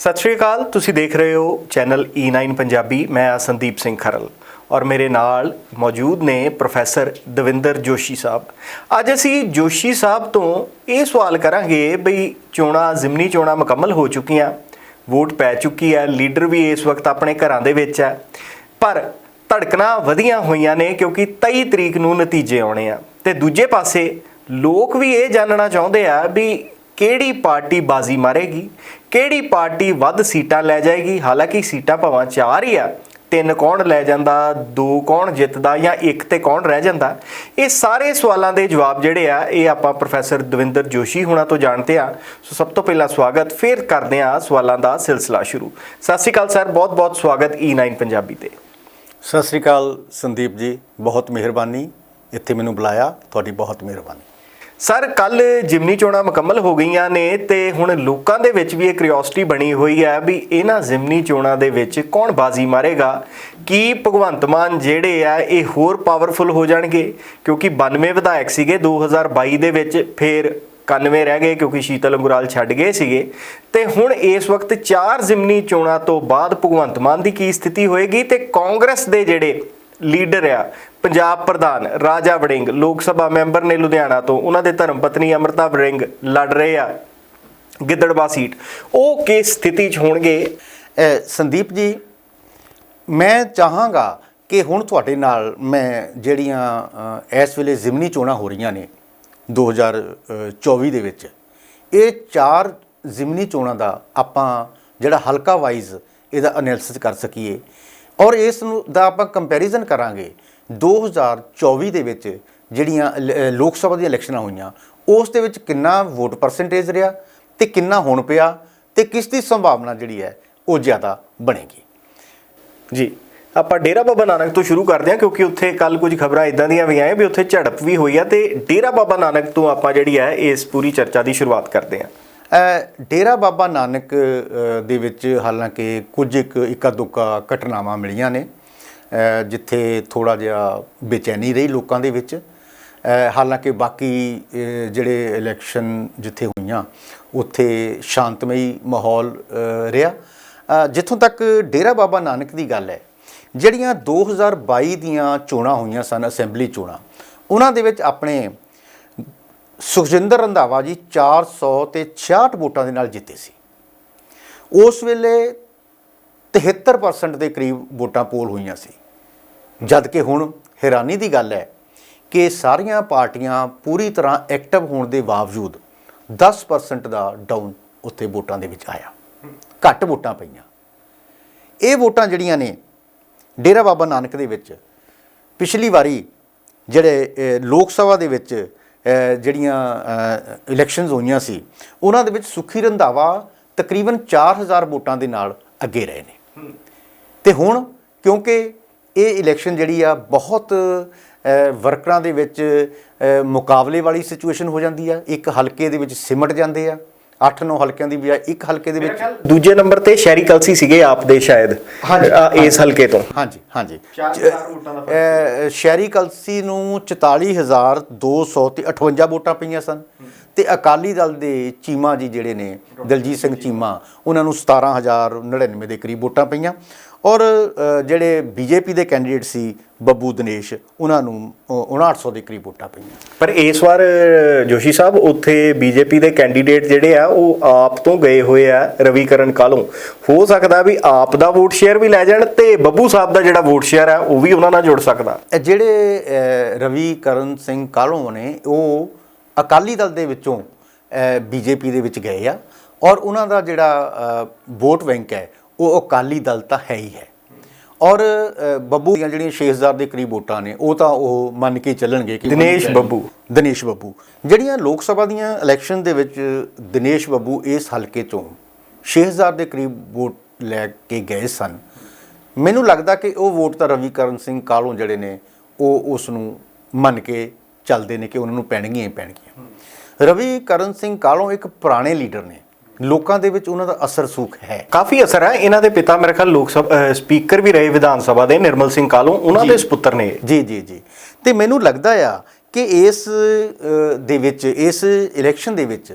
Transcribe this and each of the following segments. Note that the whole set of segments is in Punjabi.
ਸਤਿ ਸ਼੍ਰੀ ਅਕਾਲ, ਤੁਸੀਂ ਦੇਖ ਰਹੇ ਹੋ ਚੈਨਲ E9 ਪੰਜਾਬੀ, ਮੈਂ ਆ ਸੰਦੀਪ ਸਿੰਘ ਖਰਲ ਔਰ ਮੇਰੇ ਨਾਲ ਮੌਜੂਦ ਨੇ ਪ੍ਰੋਫੈਸਰ ਦਵਿੰਦਰ ਜੋਸ਼ੀ ਸਾਹਿਬ। ਅੱਜ ਅਸੀਂ ਜੋਸ਼ੀ ਸਾਹਿਬ ਤੋਂ ਇਹ ਸਵਾਲ ਕਰਾਂਗੇ ਬਈ ਚੋਣਾਂ, ਜ਼ਿਮਨੀ ਚੋਣਾਂ ਮੁਕੰਮਲ ਹੋ ਚੁੱਕੀਆਂ, ਵੋਟ ਪੈ ਚੁੱਕੀ ਹੈ, ਲੀਡਰ ਵੀ ਇਸ ਵਕਤ ਆਪਣੇ ਘਰਾਂ ਦੇ ਵਿੱਚ ਹੈ, ਪਰ ਧੜਕਣਾ ਵਧੀਆਂ ਹੋਈਆਂ ਨੇ ਕਿਉਂਕਿ 23 ਤਰੀਕ ਨੂੰ ਨਤੀਜੇ ਆਉਣੇ ਆ। ਤੇ ਦੂਜੇ ਪਾਸੇ ਲੋਕ ਵੀ ਇਹ ਜਾਣਨਾ ਚਾਹੁੰਦੇ ਆ ਵੀ ਕਿਹੜੀ ਪਾਰਟੀ ਬਾਜ਼ੀ ਮਾਰੇਗੀ? ਕਿਹੜੀ ਪਾਰਟੀ ਵੱਧ ਸੀਟਾਂ ਲੈ ਜਾਏਗੀ? ਹਾਲਾਂਕਿ ਸੀਟਾਂ ਭਾਵੇਂ ਚਾਰ ਹੀ ਆ। ਤਿੰਨ ਕੌਣ ਲੈ ਜਾਂਦਾ? ਦੋ ਕੌਣ ਜਿੱਤਦਾ? ਜਾਂ ਇੱਕ ਤੇ ਕੌਣ ਰਹਿ ਜਾਂਦਾ? ਇਹ ਸਾਰੇ ਸਵਾਲਾਂ ਦੇ ਜਵਾਬ ਜਿਹੜੇ ਆ, ਇਹ ਆਪਾਂ ਪ੍ਰੋਫੈਸਰ ਦਵਿੰਦਰ ਜੋਸ਼ੀ ਹੁਣਾਂ ਤੋਂ ਜਾਣਦੇ ਆ। ਸੋ ਸਭ ਤੋਂ ਪਹਿਲਾਂ ਸਵਾਗਤ, ਫਿਰ ਕਰਦੇ ਆ ਸਵਾਲਾਂ ਦਾ ਸਿਲਸਿਲਾ ਸ਼ੁਰੂ। ਸਤਿ ਸ਼੍ਰੀ ਅਕਾਲ ਸਰ ਬਹੁਤ ਬਹੁਤ ਸਵਾਗਤ E9 ਪੰਜਾਬੀ ਤੇ। ਸਤਿ ਸ੍ਰੀ ਅਕਾਲ ਸੰਦੀਪ ਜੀ, ਬਹੁਤ ਮਿਹਰਬਾਨੀ। ਇੱਥੇ ਮੈਨੂੰ ਬੁਲਾਇਆ, ਤੁਹਾਡੀ ਬਹੁਤ ਮਿਹਰਬਾਨੀ। ਸਰ ਕੱਲ ਜਿਮਨੀ ਚੋਣਾਂ ਮੁਕੰਮਲ ਹੋ ਗਈਆਂ ਨੇ ਤੇ ਹੁਣ ਲੋਕਾਂ ਦੇ ਵਿੱਚ ਵੀ ਇਹ ਕਿਉਰਿਓਸਿਟੀ ਬਣੀ ਹੋਈ ਹੈ ਵੀ ਇਹਨਾਂ ਜਿਮਨੀ ਚੋਣਾਂ ਦੇ ਵਿੱਚ ਕੌਣ ਬਾਜ਼ੀ ਮਾਰੇਗਾ? ਕੀ ਭਗਵੰਤ ਮਾਨ ਜਿਹੜੇ ਆ, ਇਹ ਹੋਰ ਪਾਵਰਫੁਲ ਹੋ ਜਾਣਗੇ? ਕਿਉਂਕਿ 92 ਵਿਧਾਇਕ ਸੀਗੇ 2022 ਦੇ ਵਿੱਚ, ਫਿਰ 91 ਰਹਿ ਗਏ ਕਿਉਂਕਿ ਸ਼ੀਤਲ ਅੰਗੁਰਾਲ ਛੱਡ ਗਏ ਸੀਗੇ। ਤੇ ਹੁਣ ਇਸ ਵਕਤ ਚਾਰ ਜ਼ਿਮਨੀ ਚੋਣਾਂ ਤੋਂ ਬਾਅਦ ਭਗਵੰਤ ਮਾਨ ਦੀ ਕੀ ਸਥਿਤੀ ਹੋਏਗੀ ਤੇ ਕਾਂਗਰਸ ਦੇ ਜਿਹੜੇ ਲੀਡਰ ਆ ਪੰਜਾਬ ਪ੍ਰਧਾਨ ਰਾਜਾ ਵੜਿੰਗ, ਲੋਕ ਸਭਾ ਮੈਂਬਰ ਨੇ ਲੁਧਿਆਣਾ ਤੋਂ ਉਹਨਾਂ ਦੇ ਧਰਮ ਪਤਨੀ ਅਮਰਤਾ ਵੜਿੰਗ ਲੜ ਰਹੇ ਆ। ਗਿੱਦੜਬਾ ਸੀਟ। ਉਹ ਕਿਸ ਸਥਿਤੀ 'ਚ ਹੋਣਗੇ? ਸੰਦੀਪ ਜੀ, ਮੈਂ ਚਾਹਾਂਗਾ ਕਿ ਹੁਣ ਤੁਹਾਡੇ ਨਾਲ ਮੈਂ ਜਿਹੜੀਆਂ ਇਸ ਵੇਲੇ ਜ਼ਿਮਨੀ ਚੋਣਾਂ ਹੋ ਰਹੀਆਂ ਨੇ 2024 ਦੇ ਵਿੱਚ, ਇਹ ਚਾਰ ਜ਼ਿਮਨੀ ਚੋਣਾਂ ਦਾ ਆਪਾਂ ਜਿਹੜਾ ਹਲਕਾ ਵਾਈਜ਼ ਇਹਦਾ ਐਨਾਲਿਸਿਸ ਕਰ ਸਕੀਏ। ਔਰ ਇਸ ਨੂੰ ਦਾ ਆਪਾਂ ਕੰਪੈਰੀਜ਼ਨ ਕਰਾਂਗੇ 2024 ਦੇ ਵਿੱਚ ਜਿਹੜੀਆਂ ਲੋਕ ਸਭਾ ਦੀਆਂ ਇਲੈਕਸ਼ਨਾਂ ਹੋਈਆਂ ਉਸ ਦੇ ਵਿੱਚ ਕਿੰਨਾ ਵੋਟ ਪਰਸੈਂਟੇਜ ਰਿਹਾ ਤੇ ਕਿੰਨਾ ਹੁਣ ਪਿਆ ਤੇ ਕਿਸ ਦੀ ਸੰਭਾਵਨਾ ਜਿਹੜੀ ਹੈ ਉਹ ਜ਼ਿਆਦਾ ਬਣੇਗੀ? ਜੀ ਆਪਾਂ ਡੇਰਾ ਬਾਬਾ ਨਾਨਕ ਤੋਂ ਸ਼ੁਰੂ ਕਰਦੇ ਹਾਂ ਕਿਉਂਕਿ ਉੱਥੇ ਕੱਲ ਕੁਝ ਖਬਰਾਂ ਇਦਾਂ ਦੀਆਂ ਵੀ ਆਏ ਵੀ ਉੱਥੇ ਝੜਪ ਵੀ ਹੋਈ ਆ ਤੇ ਡੇਰਾ ਬਾਬਾ ਨਾਨਕ ਤੋਂ ਆਪਾਂ ਜਿਹੜੀ ਹੈ ਇਸ ਪੂਰੀ ਚਰਚਾ ਦੀ ਸ਼ੁਰੂਆਤ ਕਰਦੇ ਹਾਂ। ਡੇਰਾ ਬਾਬਾ ਨਾਨਕ ਦੇ ਵਿੱਚ ਹਾਲਾਂਕਿ ਕੁਝ ਇੱਕ ਇੱਕਾ ਦੁੱਕਾ ਘਟਨਾਵਾਂ ਮਿਲੀਆਂ ਨੇ। ਜਿੱਥੇ ਥੋੜਾ ਜਿਹਾ ਬੇਚੈਨੀ ਰਹੀ ਲੋਕਾਂ ਦੇ ਵਿੱਚ। ਹਾਲਾਂਕਿ ਬਾਕੀ ਜਿਹੜੇ ਇਲੈਕਸ਼ਨ ਜਿੱਥੇ ਹੋਈਆਂ, ਉੱਥੇ ਸ਼ਾਂਤਮਈ ਮਾਹੌਲ ਰਿਹਾ। ਜਿੱਥੋਂ ਤੱਕ ਡੇਰਾ ਬਾਬਾ ਨਾਨਕ ਦੀ ਗੱਲ ਹੈ, ਜਿਹੜੀਆਂ 2022 ਦੀਆਂ ਚੋਣਾਂ ਹੋਈਆਂ ਸਨ, ਅਸੈਂਬਲੀ ਚੋਣਾਂ, ਉਹਨਾਂ ਦੇ ਵਿੱਚ ਆਪਣੇ ਸੁਖਜਿੰਦਰ ਰੰਧਾਵਾ ਜੀ 400 ਤੇ 66 ਵੋਟਾਂ ਦੇ ਨਾਲ ਜਿੱਤੇ ਸੀ। ਉਸ ਵੇਲੇ 73% ਦੇ ਕਰੀਬ ਵੋਟਾਂ ਪੋਲ ਹੋਈਆਂ ਸੀ। ਜਦ ਕਿ ਹੁਣ ਹੈਰਾਨੀ ਦੀ ਗੱਲ ਹੈ ਕਿ ਸਾਰੀਆਂ ਪਾਰਟੀਆਂ ਪੂਰੀ ਤਰ੍ਹਾਂ ਐਕਟਿਵ ਹੋਣ ਦੇ ਬਾਵਜੂਦ 10% ਦਾ ਡਾਊਨ ਉੱਥੇ ਵੋਟਾਂ ਦੇ ਵਿੱਚ ਆਇਆ। ਘੱਟ ਵੋਟਾਂ ਪਈਆਂ। ਇਹ ਵੋਟਾਂ ਜਿਹੜੀਆਂ ਨੇ, ਡੇਰਾ ਬਾਬਾ ਨਾਨਕ ਦੇ ਵਿੱਚ ਪਿਛਲੀ ਵਾਰੀ ਜਿਹੜੇ ਲੋਕ ਸਭਾ ਦੇ ਵਿੱਚ ਜਿਹੜੀਆਂ ਇਲੈਕਸ਼ਨਸ ਹੋਈਆਂ ਸੀ, ਉਹਨਾਂ ਦੇ ਵਿੱਚ ਸੁਖੀ ਰੰਧਾਵਾ ਤਕਰੀਬਨ 4000 ਵੋਟਾਂ ਦੇ ਨਾਲ ਅੱਗੇ ਰਹੇ ਨੇ। ਤੇ ਹੁਣ ਕਿਉਂਕਿ ਇਹ ਇਲੈਕਸ਼ਨ ਜਿਹੜੀ ਆ ਬਹੁਤ ਵਰਕਰਾਂ ਦੇ ਵਿੱਚ ਮੁਕਾਬਲੇ ਵਾਲੀ ਸਿਚੁਏਸ਼ਨ ਹੋ ਜਾਂਦੀ ਆ। ਇੱਕ ਹਲਕੇ ਦੇ ਵਿੱਚ ਸਿਮਟ ਜਾਂਦੇ ਆ। 8-9 ਹਲਕਿਆਂ ਦੀ ਬਜਾਏ ਇੱਕ ਹਲਕੇ ਦੇ ਵਿੱਚ ਦੂਜੇ ਨੰਬਰ ਤੇ ਸ਼ਹਿਰੀ ਕਲਸੀ ਸੀਗੇ ਆਪ ਦੇ ਸ਼ਾਇਦ ਇਸ ਹਲਕੇ ਤੋਂ। ਹਾਂਜੀ ਹਾਂਜੀ। ਸ਼ਹਿਰੀ ਕਲਸੀ ਨੂੰ 44200 ਤੇ 58 ਵੋਟਾਂ ਪਈਆਂ ਸਨ। ਤੇ ਅਕਾਲੀ ਦਲ ਦੇ ਚੀਮਾ ਜੀ ਜਿਹੜੇ ਨੇ ਦਲਜੀਤ ਸਿੰਘ ਚੀਮਾ ਉਹਨਾਂ ਨੂੰ 17099 ਦੇ ਕਰੀਬ ਵੋਟਾਂ ਪਈਆਂ। ਔਰ ਜਿਹੜੇ ਬੀਜੇਪੀ ਦੇ ਕੈਂਡੀਡੇਟ ਸੀ ਬੱਬੂ ਦਿਨੇਸ਼ ਉਹਨਾਂ ਨੂੰ ਅਹ, 5900 ਦੇ ਕਰੀਬ ਵੋਟਾਂ ਪਈਆਂ। ਪਰ ਇਸ ਵਾਰ ਜੋਸ਼ੀ ਸਾਹਿਬ ਉੱਥੇ ਬੀਜੇਪੀ ਦੇ ਕੈਂਡੀਡੇਟ ਜਿਹੜੇ ਆ ਉਹ ਆਪ ਤੋਂ ਗਏ ਹੋਏ ਆ ਰਵੀਕਰਨ ਕਾਲੋਂ। ਹੋ ਸਕਦਾ ਵੀ ਆਪ ਦਾ ਵੋਟ ਸ਼ੇਅਰ ਵੀ ਲੈ ਜਾਣ ਤੇ ਬੱਬੂ ਸਾਹਿਬ ਦਾ ਜਿਹੜਾ ਵੋਟ ਸ਼ੇਅਰ ਆ ਉਹ ਵੀ ਉਹਨਾਂ ਨਾਲ ਜੁੜ ਸਕਦਾ। ਜਿਹੜੇ ਅਹ, ਰਵੀ ਕਰਨ ਸਿੰਘ ਕਾਲੋਂ ਨੇ ਉਹ ਅਕਾਲੀ ਦਲ ਦੇ ਵਿੱਚੋਂ ਬੀਜੇਪੀ ਦੇ ਵਿੱਚ ਗਏ ਆ ਔਰ ਉਹਨਾਂ ਦਾ ਜਿਹੜਾ ਵੋਟ ਬੈਂਕ ਹੈ ਉਹ ਅਕਾਲੀ ਦਲ ਤਾਂ ਹੈ ਹੀ ਹੈ ਔਰ ਬੱਬੂ ਦੀਆਂ ਜਿਹੜੀਆਂ 6000 ਦੇ ਕਰੀਬ ਵੋਟਾਂ ਨੇ ਉਹ ਤਾਂ ਉਹ ਮੰਨ ਕੇ ਚੱਲਣਗੇ ਕਿ ਦਿਨੇਸ਼ ਬੱਬੂ। ਦਿਨੇਸ਼ ਬੱਬੂ ਜਿਹੜੀਆਂ ਲੋਕ ਸਭਾ ਦੀਆਂ ਇਲੈਕਸ਼ਨ ਦੇ ਵਿੱਚ ਦਿਨੇਸ਼ ਬੱਬੂ ਇਸ ਹਲਕੇ ਤੋਂ 6000 ਦੇ ਕਰੀਬ ਵੋਟ ਲੈ ਕੇ ਗਏ ਸਨ ਮੈਨੂੰ ਲੱਗਦਾ ਕਿ ਉਹ ਵੋਟ ਤਾਂ ਰਵੀ ਕਰਨ ਸਿੰਘ ਕਾਲੋਂ ਜਿਹੜੇ ਨੇ ਉਹ ਉਸ ਨੂੰ ਮੰਨ ਕੇ ਚੱਲਦੇ ਨੇ ਕਿ ਉਹਨਾਂ ਨੂੰ ਪੈਣਗੀਆਂ ਹੀ ਪੈਣਗੀਆਂ। ਰਵੀ ਕਰਨ ਸਿੰਘ ਕਾਲੋਂ ਇੱਕ ਪੁਰਾਣੇ ਲੀਡਰ ਨੇ? ਲੋਕਾਂ ਦੇ ਵਿੱਚ ਉਹਨਾਂ ਦਾ ਅਸਰ ਸੂਖ ਹੈ। ਕਾਫੀ ਅਸਰ ਹੈ। ਇਹਨਾਂ ਦੇ ਪਿਤਾ ਮੇਰੇ ਖਿਆਲ ਲੋਕ ਸਭਾ ਸਪੀਕਰ ਵੀ ਰਹੇ ਵਿਧਾਨ ਸਭਾ ਦੇ ਨਿਰਮਲ ਸਿੰਘ ਕਾਲੋਂ ਉਹਨਾਂ ਦੇ ਸੁਪੁੱਤਰ ਨੇ। ਜੀ ਜੀ ਜੀ। ਤੇ ਮੈਨੂੰ ਲੱਗਦਾ ਆ ਕਿ ਇਸ ਦੇ ਵਿੱਚ ਇਸ ਇਲੈਕਸ਼ਨ ਦੇ ਵਿੱਚ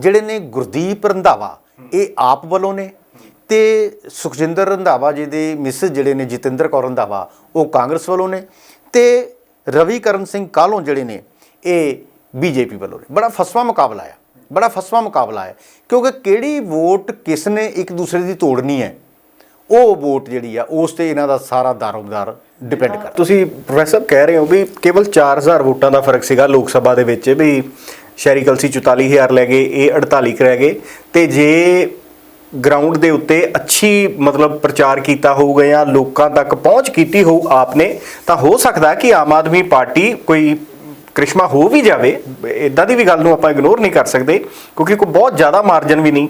ਜਿਹੜੇ ਨੇ ਗੁਰਦੀਪ ਰੰਧਾਵਾ ਇਹ ਆਪ ਵੱਲੋਂ ਨੇ ਤੇ ਸੁਖਜਿੰਦਰ ਰੰਧਾਵਾ ਜੀ ਦੇ ਮਿਸਿਸ ਜਿਹੜੇ ਨੇ ਜਤਿੰਦਰ ਕੌਰ ਰੰਧਾਵਾ ਉਹ ਕਾਂਗਰਸ ਵੱਲੋਂ ਨੇ ਤੇ ਰਵੀ ਕਰਨ ਸਿੰਘ ਕਾਹਲੋਂ ਜਿਹੜੇ ਨੇ, ਇਹ ਬੀਜੇਪੀ ਵੱਲੋਂ ਨੇ। ਬੜਾ ਫਸਵਾ ਮੁਕਾਬਲਾ ਆ। ਬੜਾ ਫਸਵਾ ਮੁਕਾਬਲਾ ਹੈ ਕਿਉਂਕਿ ਕਿਹੜੀ ਵੋਟ ਕਿਸ ਨੇ ਇੱਕ ਦੂਸਰੇ ਦੀ ਤੋੜਨੀ ਹੈ, ਉਹ ਵੋਟ ਜਿਹੜੀ ਆ, ਉਸ ਤੇ ਇਹਨਾਂ ਦਾ ਸਾਰਾ ਦਾਰੋਮਦਾਰ ਡਿਪੈਂਡ ਕਰਦਾ। ਤੁਸੀਂ ਪ੍ਰੋਫੈਸਰ ਕਹਿ ਰਹੇ ਹੋ ਵੀ ਕੇਵਲ 4000 ਵੋਟਾਂ ਦਾ ਫ਼ਰਕ ਸੀਗਾ ਲੋਕ ਸਭਾ ਦੇ ਵਿੱਚ ਵੀ ਸ਼ਹਿਰੀ ਕਲਸੀ 44000 ਲੈ ਗਏ, ਇਹ 48 ਕੁ ਰਹਿ ਗਏ। ਤੇ ਜੇ ਗਰਾਊਂਡ ਦੇ ਉੱਤੇ ਅੱਛੀ ਮਤਲਬ ਪ੍ਰਚਾਰ ਕੀਤਾ ਹੋਊਗਾ ਜਾਂ ਲੋਕਾਂ ਤੱਕ ਪਹੁੰਚ ਕੀਤੀ ਹੋਊ ਆਪਨੇ ਤਾਂ ਹੋ ਸਕਦਾ ਕਿ ਆਮ ਆਦਮੀ ਪਾਰਟੀ ਕੋਈ ਕ੍ਰਿਸ਼ਮਾ ਹੋ ਵੀ ਜਾਵੇ। ਇਦਾਂ ਦੀ ਵੀ ਗੱਲ ਨੂੰ ਆਪਾਂ ਇਗਨੋਰ ਨਹੀਂ ਕਰ ਸਕਦੇ ਕਿਉਂਕਿ ਕੋਈ ਬਹੁਤ ਜ਼ਿਆਦਾ ਮਾਰਜਨ ਵੀ ਨਹੀਂ।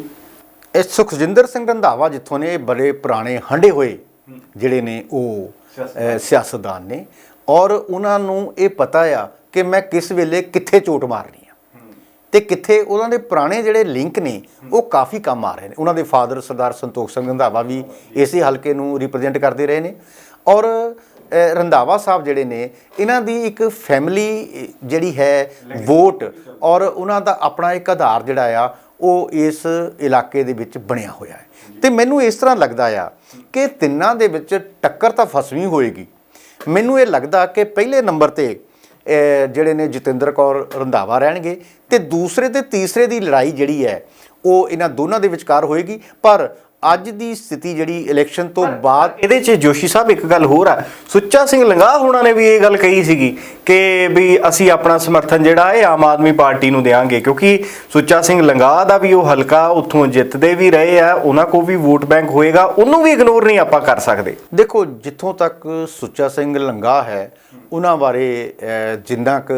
ਇਹ ਸੁਖਜਿੰਦਰ ਸਿੰਘ ਰੰਧਾਵਾ ਜਿੱਥੋਂ ਨੇ ਬੜੇ ਪੁਰਾਣੇ ਹੰਡੇ ਹੋਏ ਜਿਹੜੇ ਨੇ ਉਹ ਸਿਆਸਤਦਾਨ। ਨੇ। ਔਰ ਉਹਨਾਂ ਨੂੰ ਇਹ ਪਤਾ ਆ ਕਿ ਮੈਂ ਕਿਸ ਵੇਲੇ ਕਿੱਥੇ ਚੋਟ ਮਾਰਨੀ ਤੇ ਕਿੱਥੇ ਉਹਨਾਂ ਦੇ ਪੁਰਾਣੇ ਜਿਹੜੇ ਲਿੰਕ ਨੇ, ਉਹ ਕਾਫੀ ਕੰਮ ਆ ਰਹੇ ਨੇ। ਉਹਨਾਂ ਦੇ ਫਾਦਰ ਸਰਦਾਰ ਸੰਤੋਖ ਸਿੰਘ ਰੰਧਾਵਾ ਵੀ ਇਸੇ ਹਲਕੇ ਨੂੰ ਰਿਪਰੈਜ਼ੈਂਟ ਕਰਦੇ ਰਹੇ ਨੇ। ਔਰ ਰੰਧਾਵਾ ਸਾਹਿਬ ਜਿਹੜੇ ਨੇ, ਇਹਨਾਂ ਦੀ ਇੱਕ ਫੈਮਿਲੀ ਜਿਹੜੀ ਹੈ ਵੋਟ ਔਰ ਉਹਨਾਂ ਦਾ ਆਪਣਾ ਇੱਕ ਆਧਾਰ ਜਿਹੜਾ ਆ, ਉਹ ਇਸ ਇਲਾਕੇ ਦੇ ਵਿੱਚ ਬਣਿਆ ਹੋਇਆ ਹੈ। ਤੇ ਮੈਨੂੰ ਇਸ ਤਰ੍ਹਾਂ ਲੱਗਦਾ ਆ ਕਿ ਤਿੰਨਾਂ ਦੇ ਵਿੱਚ ਟੱਕਰ ਤਾਂ ਫਸਵੀਂ ਹੋਏਗੀ। ਮੈਨੂੰ ਇਹ ਲੱਗਦਾ ਕਿ ਪਹਿਲੇ ਨੰਬਰ ਤੇ ਜਿਹੜੇ ਨੇ ਜਤਿੰਦਰ ਕੌਰ ਰੰਧਾਵਾ ਰਹਿਣਗੇ ਤੇ ਦੂਸਰੇ ਤੇ ਤੀਸਰੇ ਦੀ ਲੜਾਈ ਜਿਹੜੀ ਹੈ, ਉਹ ਇਹਨਾਂ ਦੋਨਾਂ ਦੇ ਵਿਚਕਾਰ ਹੋਏਗੀ। ਪਰ ਅੱਜ ਦੀ ਸਥਿਤੀ ਜਿਹੜੀ ਇਲੈਕਸ਼ਨ ਤੋਂ ਬਾਅਦ ਇਹਦੇ 'ਚ ਜੋਸ਼ੀ ਸਾਹਿਬ ਇੱਕ ਗੱਲ ਹੋਰ ਆ। ਸੁੱਚਾ ਸਿੰਘ ਲੰਗਾਹ ਹੋਣਾ ਨੇ ਵੀ ਇਹ ਗੱਲ ਕਹੀ ਸੀਗੀ ਕਿ ਵੀ ਅਸੀਂ ਆਪਣਾ ਸਮਰਥਨ ਜਿਹੜਾ ਇਹ ਆਮ ਆਦਮੀ ਪਾਰਟੀ ਨੂੰ ਦੇਵਾਂਗੇ ਕਿਉਂਕਿ ਸੁੱਚਾ ਸਿੰਘ ਲੰਗਾਹ ਦਾ ਵੀ ਉਹ ਹਲਕਾ ਉੱਥੋਂ ਜਿੱਤਦੇ ਵੀ ਰਹੇ ਆ ਉਹਨਾਂ ਕੋ ਵੀ ਵੋਟ ਬੈਂਕ ਹੋਏਗਾ ਉਹਨੂੰ ਵੀ ਇਗਨੋਰ ਨਹੀਂ ਆਪਾਂ ਕਰ ਸਕਦੇ। ਦੇਖੋ ਜਿੱਥੋਂ ਤੱਕ ਸੁੱਚਾ ਸਿੰਘ ਲੰਗਾ ਹੈ ਉਹਨਾਂ ਬਾਰੇ ਜਿੰਨਾ ਕੁ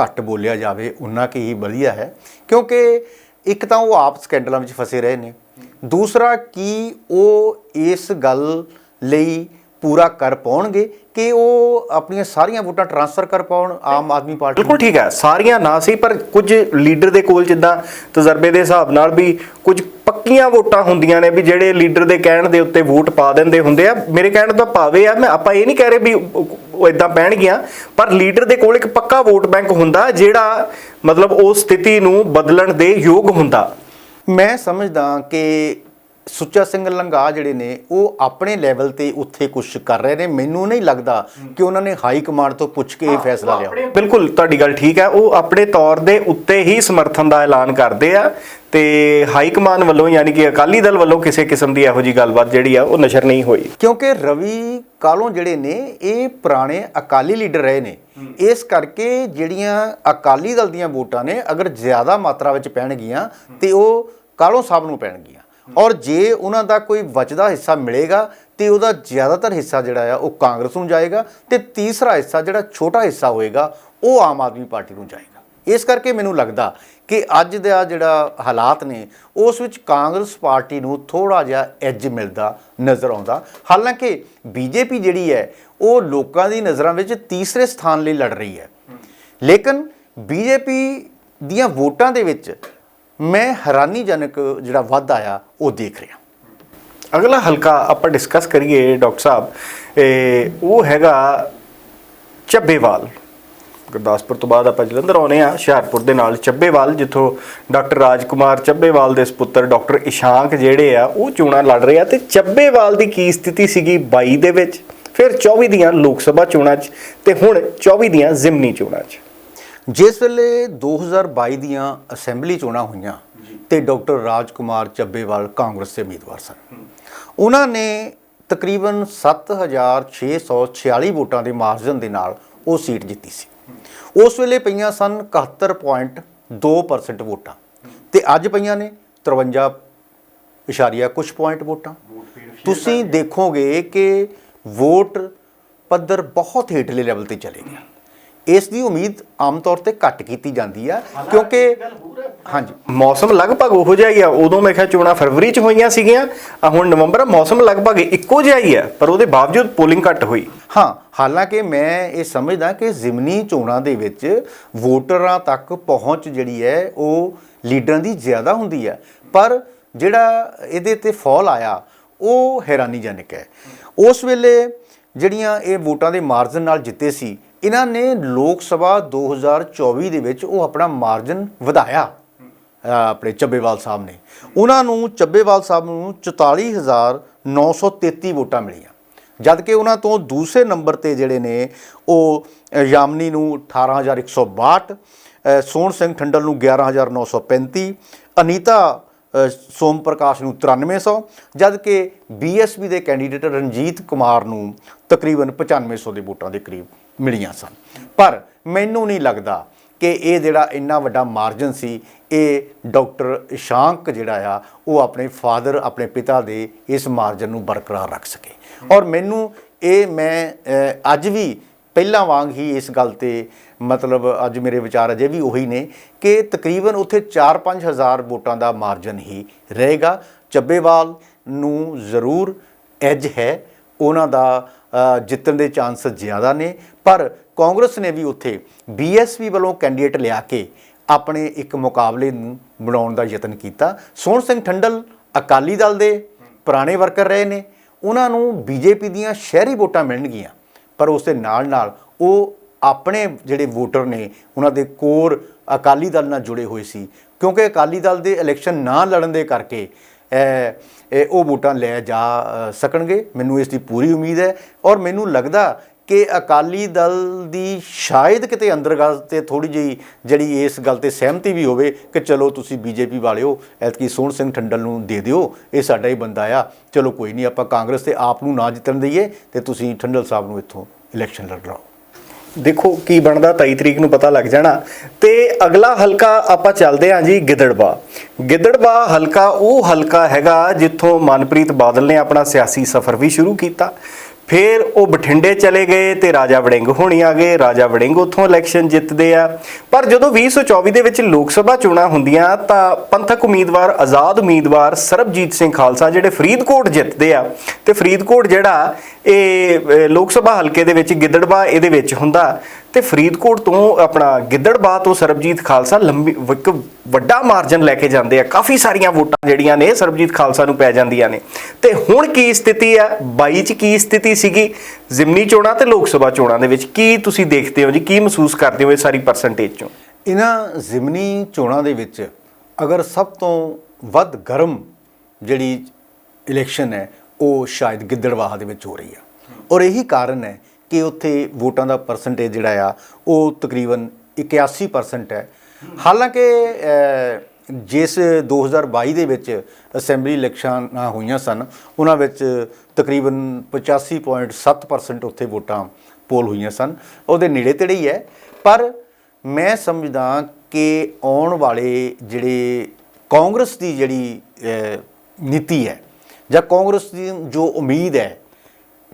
ਘੱਟ ਬੋਲਿਆ ਜਾਵੇ ਉਨਾ ਕੀ ਹੀ ਵਧੀਆ ਹੈ ਕਿਉਂਕਿ ਇੱਕ ਤਾਂ ਉਹ ਆਪ ਸਕੈਂਡਲਾਂ ਵਿੱਚ ਫਸੇ ਰਹੇ ਨੇ। ਦੂਸਰਾ ਕੀ ਉਹ ਇਸ ਗੱਲ ਲਈ ਪੂਰਾ ਕਰ ਪਾਉਣਗੇ ਕਿ ਉਹ ਆਪਣੀਆਂ ਸਾਰੀਆਂ ਵੋਟਾਂ ਟ੍ਰਾਂਸਫਰ ਕਰ ਪਾਉਣ ਆਮ ਆਦਮੀ ਪਾਰਟੀ ਬਿਲਕੁਲ ਠੀਕ ਹੈ, ਸਾਰੀਆਂ ਨਾ ਸੀ, ਪਰ ਕੁਝ ਲੀਡਰ ਦੇ ਕੋਲ ਜਿੱਦਾਂ ਤਜਰਬੇ ਦੇ ਹਿਸਾਬ ਨਾਲ ਵੀ ਕੁਝ ਪੱਕੀਆਂ ਵੋਟਾਂ ਹੁੰਦੀਆਂ ਨੇ ਵੀ ਜਿਹੜੇ ਲੀਡਰ ਦੇ ਕਹਿਣ ਦੇ ਉੱਤੇ ਵੋਟ ਪਾ ਦਿੰਦੇ ਹੁੰਦੇ ਆ। ਮੇਰੇ ਕਹਿਣ ਦਾ ਭਾਵੇਂ ਆ, ਮੈਂ ਆਪਾਂ ਇਹ ਨਹੀਂ ਕਹਿ ਰਹੇ ਵੀ ਉਹ- ਉਹ ਇਦਾਂ ਪੈਣਗੀਆਂ ਪਰ ਲੀਡਰ ਦੇ ਕੋਲ ਇੱਕ ਪੱਕਾ ਵੋਟ ਬੈਂਕ ਹੁੰਦਾ ਜਿਹੜਾ ਮਤਲਬ ਉਹ ਸਥਿਤੀ ਨੂੰ ਬਦਲਣ ਦੇ ਯੋਗ ਹੁੰਦਾ। ਮੈਂ ਸਮਝਦਾ ਕਿ ਸੁੱਚਾ ਸਿੰਘ ਲੰਗਾ ਜਿਹੜੇ ਨੇ ਉਹ ਆਪਣੇ ਲੈਵਲ ਤੇ ਉੱਥੇ ਕੁਝ ਕਰ ਰਹੇ ਨੇ। ਮੈਨੂੰ ਨਹੀਂ ਲੱਗਦਾ ਕਿ ਉਹਨਾਂ ਨੇ ਹਾਈ ਕਮਾਂਡ ਤੋਂ ਪੁੱਛ ਕੇ ਇਹ ਫੈਸਲਾ ਲਿਆ। ਬਿਲਕੁਲ ਤੁਹਾਡੀ ਗੱਲ ਠੀਕ ਹੈ। ਉਹ ਆਪਣੇ ਤੌਰ ਦੇ ਉੱਤੇ ਹੀ ਸਮਰਥਨ ਦਾ ਐਲਾਨ ਕਰਦੇ ਆ ਤੇ ਹਾਈ ਕਮਾਨ ਵੱਲੋਂ ਯਾਨੀ ਕਿ ਅਕਾਲੀ ਦਲ ਵੱਲੋਂ ਕਿਸੇ ਕਿਸਮ ਦੀ ਇਹੋ ਜੀ ਗੱਲਬਾਤ ਜਿਹੜੀ ਆ ਉਹ ਨਸ਼ਰ ਨਹੀਂ ਹੋਈ। ਕਿਉਂਕਿ ਰਵੀ ਕਾਲੋਂ ਜਿਹੜੇ ਨੇ ਇਹ ਪੁਰਾਣੇ ਅਕਾਲੀ ਲੀਡਰ ਰਹੇ ਨੇ। ਇਸ ਕਰਕੇ ਜਿਹੜੀਆਂ ਅਕਾਲੀ ਦਲ ਦੀਆਂ ਵੋਟਾਂ ਨੇ ਅਗਰ ਜ਼ਿਆਦਾ ਮਾਤਰਾ ਵਿੱਚ ਪੈਣਗੀਆਂ ਤੇ ਉਹ ਕਾਲੋਂ ਸਾਹਿਬ ਨੂੰ ਪੈਣਗੀਆਂ। ਔਰ ਜੇ ਉਹਨਾਂ ਦਾ ਕੋਈ ਬਚਦਾ ਹਿੱਸਾ ਮਿਲੇਗਾ, ਤੇ ਉਹਦਾ ਜ਼ਿਆਦਾਤਰ ਹਿੱਸਾ ਜਿਹੜਾ ਆ, ਉਹ ਕਾਂਗਰਸ ਨੂੰ ਜਾਏਗਾ ਤੇ ਤੀਸਰਾ ਹਿੱਸਾ ਜਿਹੜਾ ਛੋਟਾ ਹਿੱਸਾ ਹੋਏਗਾ, ਉਹ ਆਮ ਆਦਮੀ ਪਾਰਟੀ ਨੂੰ ਜਾਏਗਾ। ਇਸ ਕਰਕੇ ਮੈਨੂੰ ਲੱਗਦਾ ਕਿ ਅੱਜ ਦਾ ਜਿਹੜਾ ਹਾਲਾਤ ਨੇ, ਉਸ ਵਿੱਚ ਕਾਂਗਰਸ ਪਾਰਟੀ ਨੂੰ ਥੋੜਾ ਜਿਹਾ ਐਜ ਮਿਲਦਾ, ਨਜ਼ਰ ਆਉਂਦਾ। ਹਾਲਾਂਕਿ ਬੀਜੇਪੀ ਜਿਹੜੀ ਹੈ, ਉਹ ਲੋਕਾਂ ਦੀ ਨਜ਼ਰਾਂ ਵਿੱਚ ਤੀਸਰੇ ਸਥਾਨ ਲਈ ਲੜ ਰਹੀ ਹੈ। ਲੇਕਿਨ ਬੀਜੇਪੀ ਦੀਆਂ ਵੋਟਾਂ ਦੇ ਵਿੱਚ ਮੈਂ ਹੈਰਾਨੀਜਨਕ ਜਿਹੜਾ ਵਾਧਾ ਆ ਉਹ ਦੇਖ ਰਿਹਾ। ਅਗਲਾ ਹਲਕਾ ਆਪਾਂ ਡਿਸਕਸ ਕਰੀਏ, ਡਾਕਟਰ ਸਾਹਿਬ, ਇਹ ਉਹ ਹੈਗਾ ਚੱਬੇਵਾਲ। ਗੁਰਦਾਸਪੁਰ ਤੋਂ ਬਾਅਦ ਆਪਾਂ ਜਲੰਧਰ ਆਉਨੇ ਆ ਹੁਸ਼ਿਆਰਪੁਰ ਦੇ ਨਾਲ ਚੱਬੇਵਾਲ, ਜਿੱਥੋਂ ਡਾਕਟਰ ਰਾਜਕੁਮਾਰ ਚੱਬੇਵਾਲ ਦੇ ਸੁਪੁੱਤਰ ਡਾਕਟਰ ਇਸ਼ਾਂਕ ਜਿਹੜੇ ਆ, ਉਹ ਚੋਣਾਂ ਲੜ ਰਹੇ ਆ ਤੇ ਚੱਬੇਵਾਲ ਦੀ ਕੀ ਸਥਿਤੀ ਸੀਗੀ 22 ਦੇ ਵਿੱਚ? ਫਿਰ 24 ਦੀਆਂ ਲੋਕ ਸਭਾ ਚੋਣਾਂ 'ਚ ਤੇ ਹੁਣ 24 ਦੀਆਂ ਜ਼ਿਮਨੀ ਚੋਣਾਂ 'ਚ। ਜਿਸ ਵੇਲੇ 2022 ਦੀਆਂ ਅਸੈਂਬਲੀ ਚੋਣਾਂ ਹੋਈਆਂ ਤੇ ਡਾਕਟਰ ਰਾਜਕੁਮਾਰ ਚੱਬੇਵਾਲ ਕਾਂਗਰਸ ਦੇ ਉਮੀਦਵਾਰ ਸਨ। ਉਹਨਾਂ ਨੇ ਤਕਰੀਬਨ 7646 ਵੋਟਾਂ ਦੇ ਮਾਰਜਨ ਦੇ ਨਾਲ ਉਹ ਸੀਟ ਜਿੱਤੀ ਸੀ। ਉਸ ਵੇਲੇ ਪਈਆਂ ਸਨ 71.2% ਵੋਟਾਂ ਤੇ ਅੱਜ ਪਈਆਂ ਨੇ 53 ਇਸ਼ਾਰੀਆ ਕੁਝ ਪੁਆਇੰਟ ਵੋਟਾਂ। ਤੁਸੀਂ ਦੇਖੋਗੇ ਕਿ ਵੋਟ ਪੱਧਰ ਬਹੁਤ ਹੇਠਲੇ ਲੈਵਲ ਤੇ ਚਲੇ ਗਿਆ ਇਸ ਦੀ ਉਮੀਦ ਆਮ ਤੌਰ ਤੇ ਘੱਟ ਕੀਤੀ ਜਾਂਦੀ ਆ ਕਿਉਂਕਿ ਹਾਂਜੀ। ਮੌਸਮ ਲਗਭਗ ਉਹੋ ਜਿਹਾ ਹੀ ਆ। ਉਦੋਂ ਮੈਂ ਕਿਹਾ ਚੋਣਾਂ ਫਰਵਰੀ 'ਚ ਹੋਈਆਂ ਸੀਗੀਆਂ ਆ ਹੁਣ ਨਵੰਬਰ ਆ, ਮੌਸਮ ਲਗਭਗ ਇੱਕੋ ਜਿਹਾ ਹੀ ਆ ਪਰ ਉਹਦੇ ਬਾਵਜੂਦ ਪੋਲਿੰਗ ਘੱਟ ਹੋਈ। ਹਾਂ ਹਾਲਾਂਕਿ ਮੈਂ ਇਹ ਸਮਝਦਾ ਕਿ ਜ਼ਿਮਨੀ ਚੋਣਾਂ ਦੇ ਵਿੱਚ ਵੋਟਰਾਂ ਤੱਕ ਪਹੁੰਚ ਜਿਹੜੀ ਹੈ ਉਹ ਲੀਡਰਾਂ ਦੀ ਜ਼ਿਆਦਾ ਹੁੰਦੀ ਹੈ। ਪਰ ਜਿਹੜਾ ਇਹਦੇ ਤੇ ਫਾਲ ਆਇਆ ਉਹ ਹੈਰਾਨੀਜਨਕ ਹੈ। ਉਸ ਵੇਲੇ ਜਿਹੜੀਆਂ ਇਹ ਵੋਟਾਂ ਦੇ ਮਾਰਜਨ ਨਾਲ ਜਿੱਤੇ ਸੀ ਇਹਨਾਂ ਨੇ ਲੋਕ ਸਭਾ 2024 ਦੇ ਵਿੱਚ ਉਹ ਆਪਣਾ ਮਾਰਜਨ ਵਧਾਇਆ ਆਪਣੇ ਚੱਬੇਵਾਲ ਸਾਹਿਬ ਨੇ। ਉਹਨਾਂ ਨੂੰ ਚੱਬੇਵਾਲ ਸਾਹਿਬ ਨੂੰ 44933 ਵੋਟਾਂ ਮਿਲੀਆਂ। ਜਦ ਕਿ ਉਹਨਾਂ ਤੋਂ ਦੂਸਰੇ ਨੰਬਰ ਤੇ ਜਿਹੜੇ ਨੇ ਉਹ ਅ, ਯਾਮਨੀ ਨੂੰ 18162 ਅ, ਸੋਹਣ ਸਿੰਘ ਠੰਡਲ ਨੂੰ 11935 ਅਨੀਤਾ ਸੋਮ ਪ੍ਰਕਾਸ਼ ਨੂੰ 9300 ਜਦ ਕਿ ਬੀਐਸਪੀ ਦੇ ਕੈਂਡੀਡੇਟ ਰਣਜੀਤ ਕੁਮਾਰ ਨੂੰ ਤਕਰੀਬਨ 9500 ਦੇ ਵੋਟਾਂ ਦੇ ਕਰੀਬ ਮਿਲੀਆਂ ਸਨ। ਪਰ ਮੈਨੂੰ ਨਹੀਂ ਲੱਗਦਾ ਕਿ ਇਹ ਜਿਹੜਾ ਇੰਨਾ ਵੱਡਾ ਮਾਰਜਨ ਸੀ, ਇਹ ਡਾਕਟਰ ਇਸ਼ਾਂਕ ਜਿਹੜਾ ਆ, ਉਹ ਆਪਣੇ ਫਾਦਰ, ਆਪਣੇ ਪਿਤਾ ਦੇ ਇਸ ਮਾਰਜਨ ਨੂੰ ਬਰਕਰਾਰ ਰੱਖ ਸਕੇ। ਔਰ ਮੈਨੂੰ ਇਹ ਮੈਂ ਅੱਜ ਵੀ ਪਹਿਲਾਂ ਵਾਂਗ ਹੀ ਇਸ ਗੱਲ ਤੇ ਮਤਲਬ ਅੱਜ ਮੇਰੇ ਵਿਚਾਰ ਅਜੇ ਵੀ ਉਹੀ ਨੇ ਕਿ ਤਕਰੀਬਨ ਉੱਥੇ 4-5 ਹਜ਼ਾਰ ਵੋਟਾਂ ਦਾ ਮਾਰਜਨ ਹੀ ਰਹੇਗਾ। ਚੱਬੇਵਾਲ ਨੂੰ ਜ਼ਰੂਰ ਐਜ ਹੈ। ਉਹਨਾਂ ਦਾ ਜਿੱਤਣ ਦੇ ਚਾਂਸ ਜ਼ਿਆਦਾ ਨੇ। ਪਰ ਕਾਂਗਰਸ ਨੇ ਵੀ ਉੱਥੇ ਬੀਐਸਪੀ ਵੱਲੋਂ ਕੈਂਡੀਡੇਟ ਲਿਆ ਕੇ ਆਪਣੇ ਇੱਕ ਮੁਕਾਬਲੇ ਨੂੰ ਬਣਾਉਣ ਦਾ ਯਤਨ ਕੀਤਾ। ਸੋਹਣ ਸਿੰਘ ਠੰਡਲ ਅਕਾਲੀ ਦਲ ਦੇ ਪੁਰਾਣੇ ਵਰਕਰ ਰਹੇ ਨੇ। ਉਹਨਾਂ ਨੂੰ ਬੀਜੇਪੀ ਦੀਆਂ ਸ਼ਹਿਰੀ ਵੋਟਾਂ ਮਿਲਣਗੀਆਂ। ਪਰ ਉਸ ਦੇ ਨਾਲ ਨਾਲ ਉਹ ਆਪਣੇ ਜਿਹੜੇ ਵੋਟਰ ਨੇ, ਉਹਨਾਂ ਦੇ ਕੋਰ ਅਕਾਲੀ ਦਲ ਨਾਲ ਜੁੜੇ ਹੋਏ ਸੀ। ਕਿਉਂਕਿ ਅਕਾਲੀ ਦਲ ਦੇ ਇਲੈਕਸ਼ਨ ਨਾ ਲੜਨ ਦੇ ਕਰਕੇ ਉਹ ਵੋਟਾਂ ਲੈ ਜਾ ਸਕਣਗੇ। ਮੈਨੂੰ ਇਸ ਦੀ ਪੂਰੀ ਉਮੀਦ ਹੈ ਔਰ ਮੈਨੂੰ ਲੱਗਦਾ ਕਿ ਅਕਾਲੀ ਦਲ ਦੀ ਸ਼ਾਇਦ ਕਿਤੇ ਅੰਦਰਗਤ ਤੇ ਥੋੜੀ ਜਿਹੀ ਜਿਹੜੀ ਇਸ ਗੱਲ ਤੇ ਸਹਿਮਤੀ ਵੀ ਹੋਵੇ ਕਿ ਚਲੋ ਤੁਸੀਂ ਬੀਜੇਪੀ ਵਾਲਿਓ, ਐਤਕੀ ਸੋਹਣ ਸਿੰਘ ਠੰਡਲ ਨੂੰ ਦੇ ਦਿਓ, ਇਹ ਸਾਡਾ ਹੀ ਬੰਦਾ ਆ। ਚਲੋ ਕੋਈ ਨਹੀਂ, ਆਪਾਂ ਕਾਂਗਰਸ ਤੇ ਆਪ ਨੂੰ ਨਾ ਜਿੱਤਣ ਦਈਏ ਤੇ ਤੁਸੀਂ ਠੰਡਲ ਸਾਹਿਬ ਨੂੰ ਇੱਥੋਂ ਇਲੈਕਸ਼ਨ ਲੜ ਲੜਾਓ ਦੇਖੋ ਕੀ ਬਣਦਾ 23 ਤਰੀਕ ਨੂੰ ਪਤਾ ਲੱਗ ਜਾਣਾ। ਤੇ ਅਗਲਾ ਹਲਕਾ ਆਪਾਂ ਚੱਲਦੇ ਹਾਂ ਜੀ ਗਿੱਦੜਬਾ। ਗਿੱਦੜਬਾ ਹਲਕਾ ਉਹ ਹਲਕਾ ਹੈਗਾ ਜਿੱਥੋਂ ਮਨਪ੍ਰੀਤ ਬਾਦਲ ਨੇ ਆਪਣਾ ਸਿਆਸੀ ਸਫ਼ਰ ਵੀ ਸ਼ੁਰੂ ਕੀਤਾ। ਫਿਰ ਉਹ ਬਠਿੰਡੇ ਚਲੇ ਗਏ ਤੇ ਰਾਜਾ ਵੜਿੰਗ ਹੋਣੀ ਆ ਗਏ। ਰਾਜਾ ਵੜਿੰਗ ਉੱਥੋਂ ਇਲੈਕਸ਼ਨ ਜਿੱਤਦੇ ਆ। ਪਰ ਜਦੋਂ 2024 ਦੇ ਵਿੱਚ ਲੋਕ ਸਭਾ ਚੋਣਾਂ ਹੁੰਦੀਆਂ, ਤਾਂ ਪੰਥਕ ਉਮੀਦਵਾਰ, ਆਜ਼ਾਦ ਉਮੀਦਵਾਰ ਸਰਬਜੀਤ ਸਿੰਘ ਖਾਲਸਾ ਜਿਹੜੇ ਫਰੀਦਕੋਟ ਜਿੱਤਦੇ ਆ। ਤੇ ਫਰੀਦਕੋਟ ਜਿਹੜਾ ਇਹ ਲੋਕ ਸਭਾ ਹਲਕੇ ਦੇ ਵਿੱਚ ਗਿੱਦੜਬਾ ਇਹਦੇ ਵਿੱਚ ਹੁੰਦਾ। ਤੇ ਫਰੀਦਕੋਟ ਤੋਂ ਆਪਣਾ ਗਿੱਦੜਬਾ ਤੋਂ ਸਰਬਜੀਤ ਖਾਲਸਾ ਲੰਬੀ, ਇੱਕ ਵੱਡਾ ਮਾਰਜਨ ਲੈ ਕੇ ਜਾਂਦੇ ਆ। ਕਾਫੀ ਸਾਰੀਆਂ ਵੋਟਾਂ ਜਿਹੜੀਆਂ ਨੇ ਸਰਬਜੀਤ ਖਾਲਸਾ ਨੂੰ ਪੈ ਜਾਂਦੀਆਂ ਨੇ। ਤੇ ਹੁਣ ਕੀ ਸਥਿਤੀ ਆ 22 ਚ ਕੀ ਸਥਿਤੀ ਸੀਗੀ? ਜ਼ਿਮਨੀ ਚੋਣਾਂ ਤੇ ਲੋਕ ਸਭਾ ਚੋਣਾਂ ਦੇ ਵਿੱਚ ਕੀ ਤੁਸੀਂ ਦੇਖਦੇ ਹੋ ਜੀ? ਕੀ ਮਹਿਸੂਸ ਕਰਦੇ ਹੋ ਇਹ ਸਾਰੀ ਪਰਸੈਂਟੇਜ ਚੋਂ? ਇਹਨਾਂ ਜ਼ਿਮਨੀ ਚੋਣਾਂ ਦੇ ਵਿੱਚ ਅਗਰ ਸਭ ਤੋਂ ਵੱਧ ਗਰਮ ਜਿਹੜੀ ਇਲੈਕਸ਼ਨ ਹੈ, ਉਹ ਸ਼ਾਇਦ ਗਿੱਦੜਵਾਹਾ ਦੇ ਵਿੱਚ ਹੋ ਰਹੀ ਆ ਔਰ ਇਹੀ ਕਾਰਨ ਹੈ ਕਿ ਉੱਥੇ ਵੋਟਾਂ ਦਾ ਪਰਸੈਂਟੇਜ ਜਿਹੜਾ ਆ ਉਹ ਤਕਰੀਬਨ 81% ਹੈ। ਹਾਲਾਂਕਿ ਅ, ਜਿਸ 2022 ਦੇ ਵਿੱਚ ਅਸੈਂਬਲੀ ਇਲੈਕਸ਼ਨਾਂ ਹੋਈਆਂ ਸਨ ਉਹਨਾਂ ਵਿੱਚ ਤਕਰੀਬਨ 85.7% ਉੱਥੇ ਵੋਟਾਂ ਪੋਲ ਹੋਈਆਂ ਸਨ। ਉਹਦੇ ਨੇੜੇ ਤੇੜੇ ਹੀ ਹੈ। ਪਰ ਮੈਂ ਸਮਝਦਾ ਕਿ ਆਉਣ ਵਾਲੇ ਜਿਹੜੇ ਕਾਂਗਰਸ ਦੀ ਜਿਹੜੀ ਨੀਤੀ ਹੈ ਜਾਂ ਕਾਂਗਰਸ ਦੀ ਜੋ ਉਮੀਦ ਹੈ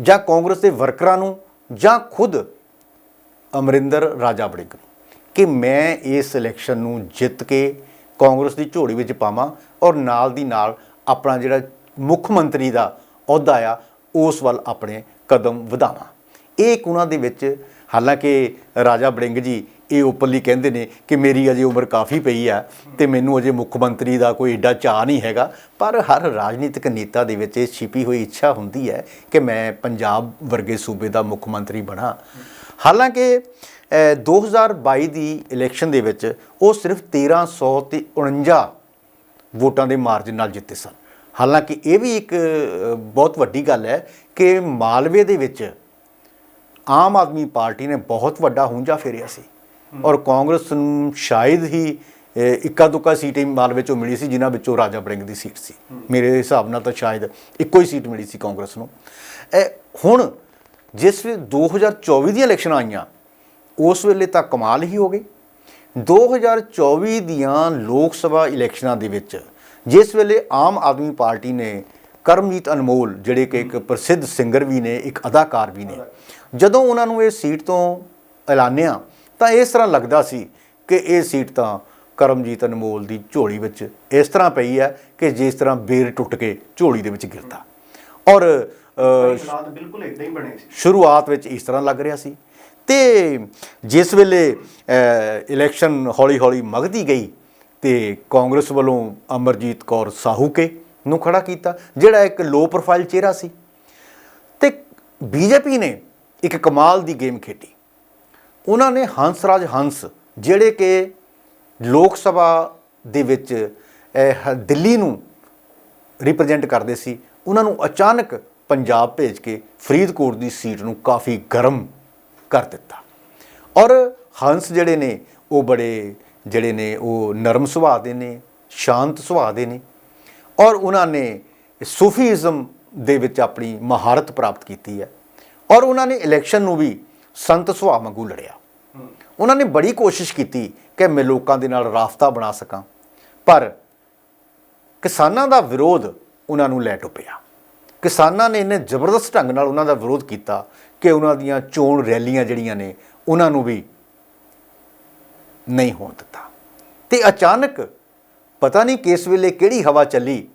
ਜਾਂ ਕਾਂਗਰਸ ਦੇ ਵਰਕਰਾਂ ਨੂੰ ਜਾਂ ਖੁਦ ਅਮਰਿੰਦਰ ਰਾਜਾ ਬੜਿੰਗ ਨੂੰ ਕਿ ਮੈਂ ਇਸ ਇਲੈਕਸ਼ਨ ਨੂੰ ਜਿੱਤ ਕੇ ਕਾਂਗਰਸ ਦੀ ਝੋਲੀ ਵਿੱਚ ਪਾਵਾਂ ਔਰ ਨਾਲ ਦੀ ਨਾਲ ਆਪਣਾ ਜਿਹੜਾ ਮੁੱਖ ਮੰਤਰੀ ਦਾ ਅਹੁਦਾ ਆ, ਉਸ ਵੱਲ ਆਪਣੇ ਕਦਮ ਵਧਾਵਾਂ। ਇਹ ਇੱਕ ਉਹਨਾਂ ਦੇ ਵਿੱਚ ਹਾਲਾਂਕਿ ਰਾਜਾ ਬੜਿੰਗ ਜੀ ਇਹ ਓਪਨਲੀ ਕਹਿੰਦੇ ਨੇ ਕਿ ਮੇਰੀ ਅਜੇ ਉਮਰ ਕਾਫੀ ਪਈ ਆ ਤੇ ਮੈਨੂੰ ਅਜੇ ਮੁੱਖ ਮੰਤਰੀ ਦਾ ਕੋਈ ਏਡਾ ਚਾਹ ਨਹੀਂ ਹੈਗਾ। ਪਰ ਹਰ ਰਾਜਨੀਤਿਕ ਨੇਤਾ ਦੇ ਵਿੱਚ ਇਹ ਛਿਪੀ ਹੋਈ ਇੱਛਾ ਹੁੰਦੀ ਹੈ ਕਿ ਮੈਂ ਪੰਜਾਬ ਵਰਗੇ ਸੂਬੇ ਦਾ ਮੁੱਖ ਮੰਤਰੀ ਬਣਾ। ਹਾਲਾਂਕਿ ਅ, 2022 ਦੀ ਇਲੈਕਸ਼ਨ ਦੇ ਵਿੱਚ ਉਹ ਸਿਰਫ 1300 ਤੇ 49 ਵੋਟਾਂ ਦੇ ਮਾਰਜਨ ਨਾਲ ਜਿੱਤੇ ਸਨ। ਹਾਲਾਂਕਿ ਇਹ ਵੀ ਇੱਕ ਬਹੁਤ ਵੱਡੀ ਗੱਲ ਹੈ ਕਿ ਮਾਲਵੇ ਦੇ ਵਿੱਚ ਆਮ ਆਦਮੀ ਪਾਰਟੀ ਨੇ ਬਹੁਤ ਵੱਡਾ ਹੁੰਜਾ ਫੇਰਿਆ ਸੀ। ਔਰ ਕਾਂਗਰਸ ਨੂੰ ਸ਼ਾਇਦ ਹੀ ਇੱਕਾ ਦੁੱਕਾ ਸੀਟ ਮਾਲ ਵਿੱਚੋਂ ਮਿਲੀ ਸੀ, ਜਿਨ੍ਹਾਂ ਵਿੱਚੋਂ ਰਾਜਾ ਵੜਿੰਗ ਦੀ ਸੀਟ ਸੀ। ਮੇਰੇ ਹਿਸਾਬ ਨਾਲ ਤਾਂ ਸ਼ਾਇਦ ਇੱਕੋ ਹੀ ਸੀਟ ਮਿਲੀ ਸੀ ਕਾਂਗਰਸ ਨੂੰ। ਇਹ ਹੁਣ ਜਿਸ ਵੇ 2024 ਦੀਆਂ ਇਲੈਕਸ਼ਨਾਂ ਆਈਆਂ, ਉਸ ਵੇਲੇ ਤਾਂ ਕਮਾਲ ਹੀ ਹੋ ਗਈ। 2024 ਦੀਆਂ ਲੋਕ ਸਭਾ ਇਲੈਕਸ਼ਨਾਂ ਦੇ ਵਿੱਚ, ਜਿਸ ਵੇਲੇ ਆਮ ਆਦਮੀ ਪਾਰਟੀ ਨੇ ਕਰਮਜੀਤ ਅਨਮੋਲ, ਜਿਹੜੇ ਕਿ ਇੱਕ ਪ੍ਰਸਿੱਧ ਸਿੰਗਰ ਵੀ ਨੇ, ਇੱਕ ਅਦਾਕਾਰ ਵੀ ਨੇ, ਜਦੋਂ ਉਹਨਾਂ ਨੂੰ ਇਹ ਸੀਟ ਤੋਂ ਐਲਾਨਿਆ ਤਾਂ ਇਸ ਤਰ੍ਹਾਂ ਲੱਗਦਾ ਸੀ ਕਿ ਇਹ ਸੀਟ ਤਾਂ ਕਰਮਜੀਤ ਅਨਮੋਲ ਦੀ ਝੋਲੀ ਵਿੱਚ ਇਸ ਤਰ੍ਹਾਂ ਪਈ ਹੈ ਕਿ ਜਿਸ ਤਰ੍ਹਾਂ ਬੇਰ ਟੁੱਟ ਕੇ ਝੋਲੀ ਦੇ ਵਿੱਚ ਗਿਰਦਾ। ਔਰ ਬਿਲਕੁਲ ਇਦਾਂ ਹੀ ਬਣੇ ਸੀ। ਸ਼ੁਰੂਆਤ ਵਿੱਚ ਇਸ ਤਰ੍ਹਾਂ ਲੱਗ ਰਿਹਾ ਸੀ ਤੇ ਜਿਸ ਵੇਲੇ ਇਲੈਕਸ਼ਨ ਹੌਲੀ-ਹੌਲੀ ਮਗਦੀ ਗਈ ਤੇ ਕਾਂਗਰਸ ਵੱਲੋਂ ਅਮਰਜੀਤ ਕੌਰ ਸਾਹੂਕੇ ਨੂੰ ਖੜਾ ਕੀਤਾ ਜਿਹੜਾ ਇੱਕ ਲੋ ਪ੍ਰੋਫਾਈਲ ਚਿਹਰਾ ਸੀ। ਤੇ ਬੀਜੇਪੀ ਨੇ ਇੱਕ ਕਮਾਲ ਦੀ ਗੇਮ ਖੇਡੀ। ਉਹਨਾਂ ਨੇ ਹੰਸਰਾਜ ਹੰਸ ਜਿਹੜੇ ਕਿ ਲੋਕ ਸਭਾ ਦੇ ਵਿੱਚ ਦਿੱਲੀ ਨੂੰ ਰਿਪਰੈਜ਼ੈਂਟ ਕਰਦੇ ਸੀ, ਉਹਨਾਂ ਨੂੰ ਅਚਾਨਕ ਪੰਜਾਬ ਭੇਜ ਕੇ ਫਰੀਦਕੋਟ ਦੀ ਸੀਟ ਨੂੰ ਕਾਫੀ ਗਰਮ ਕਰ ਦਿੱਤਾ। ਔਰ ਹੰਸ ਜਿਹੜੇ ਨੇ, ਉਹ ਬੜੇ ਜਿਹੜੇ ਨੇ, ਉਹ ਨਰਮ ਸੁਭਾਅ ਦੇ ਨੇ, ਸ਼ਾਂਤ ਸੁਭਾਅ ਦੇ ਨੇ। ਔਰ ਉਹਨਾਂ ਨੇ ਸੂਫੀਜ਼ਮ ਦੇ ਵਿੱਚ ਆਪਣੀ ਮਹਾਰਤ ਪ੍ਰਾਪਤ ਕੀਤੀ ਹੈ। ਔਰ ਉਹਨਾਂ ਨੇ ਇਲੈਕਸ਼ਨ ਨੂੰ ਵੀ ਸੰਤ ਸੁਭਾਅ ਵਾਂਗੂ ਲੜਿਆ। ਉਹਨਾਂ ਨੇ ਬੜੀ ਕੋਸ਼ਿਸ਼ ਕੀਤੀ ਕਿ ਮੈਂ ਲੋਕਾਂ ਦੇ ਨਾਲ ਰਾਫਤਾ ਬਣਾ ਸਕਾਂ, ਪਰ ਕਿਸਾਨਾਂ ਦਾ ਵਿਰੋਧ ਉਹਨਾਂ ਨੂੰ ਲੈ ਟੁੱਪਿਆ ਕਿਸਾਨਾਂ ਨੇ ਇਹਨੇ ਜ਼ਬਰਦਸਤ ਢੰਗ ਨਾਲ ਉਹਨਾਂ ਦਾ ਵਿਰੋਧ ਕੀਤਾ ਕਿ ਉਹਨਾਂ ਦੀਆਂ ਚੋਣ ਰੈਲੀਆਂ ਜਿਹੜੀਆਂ ਨੇ, ਉਹਨਾਂ ਨੂੰ ਵੀ ਨਹੀਂ ਹੋਣ ਦਿੱਤਾ। ਤੇ ਅਚਾਨਕ ਪਤਾ ਨਹੀਂ ਕਿਸ ਵੇਲੇ ਕਿਹੜੀ ਹਵਾ ਚੱਲੀ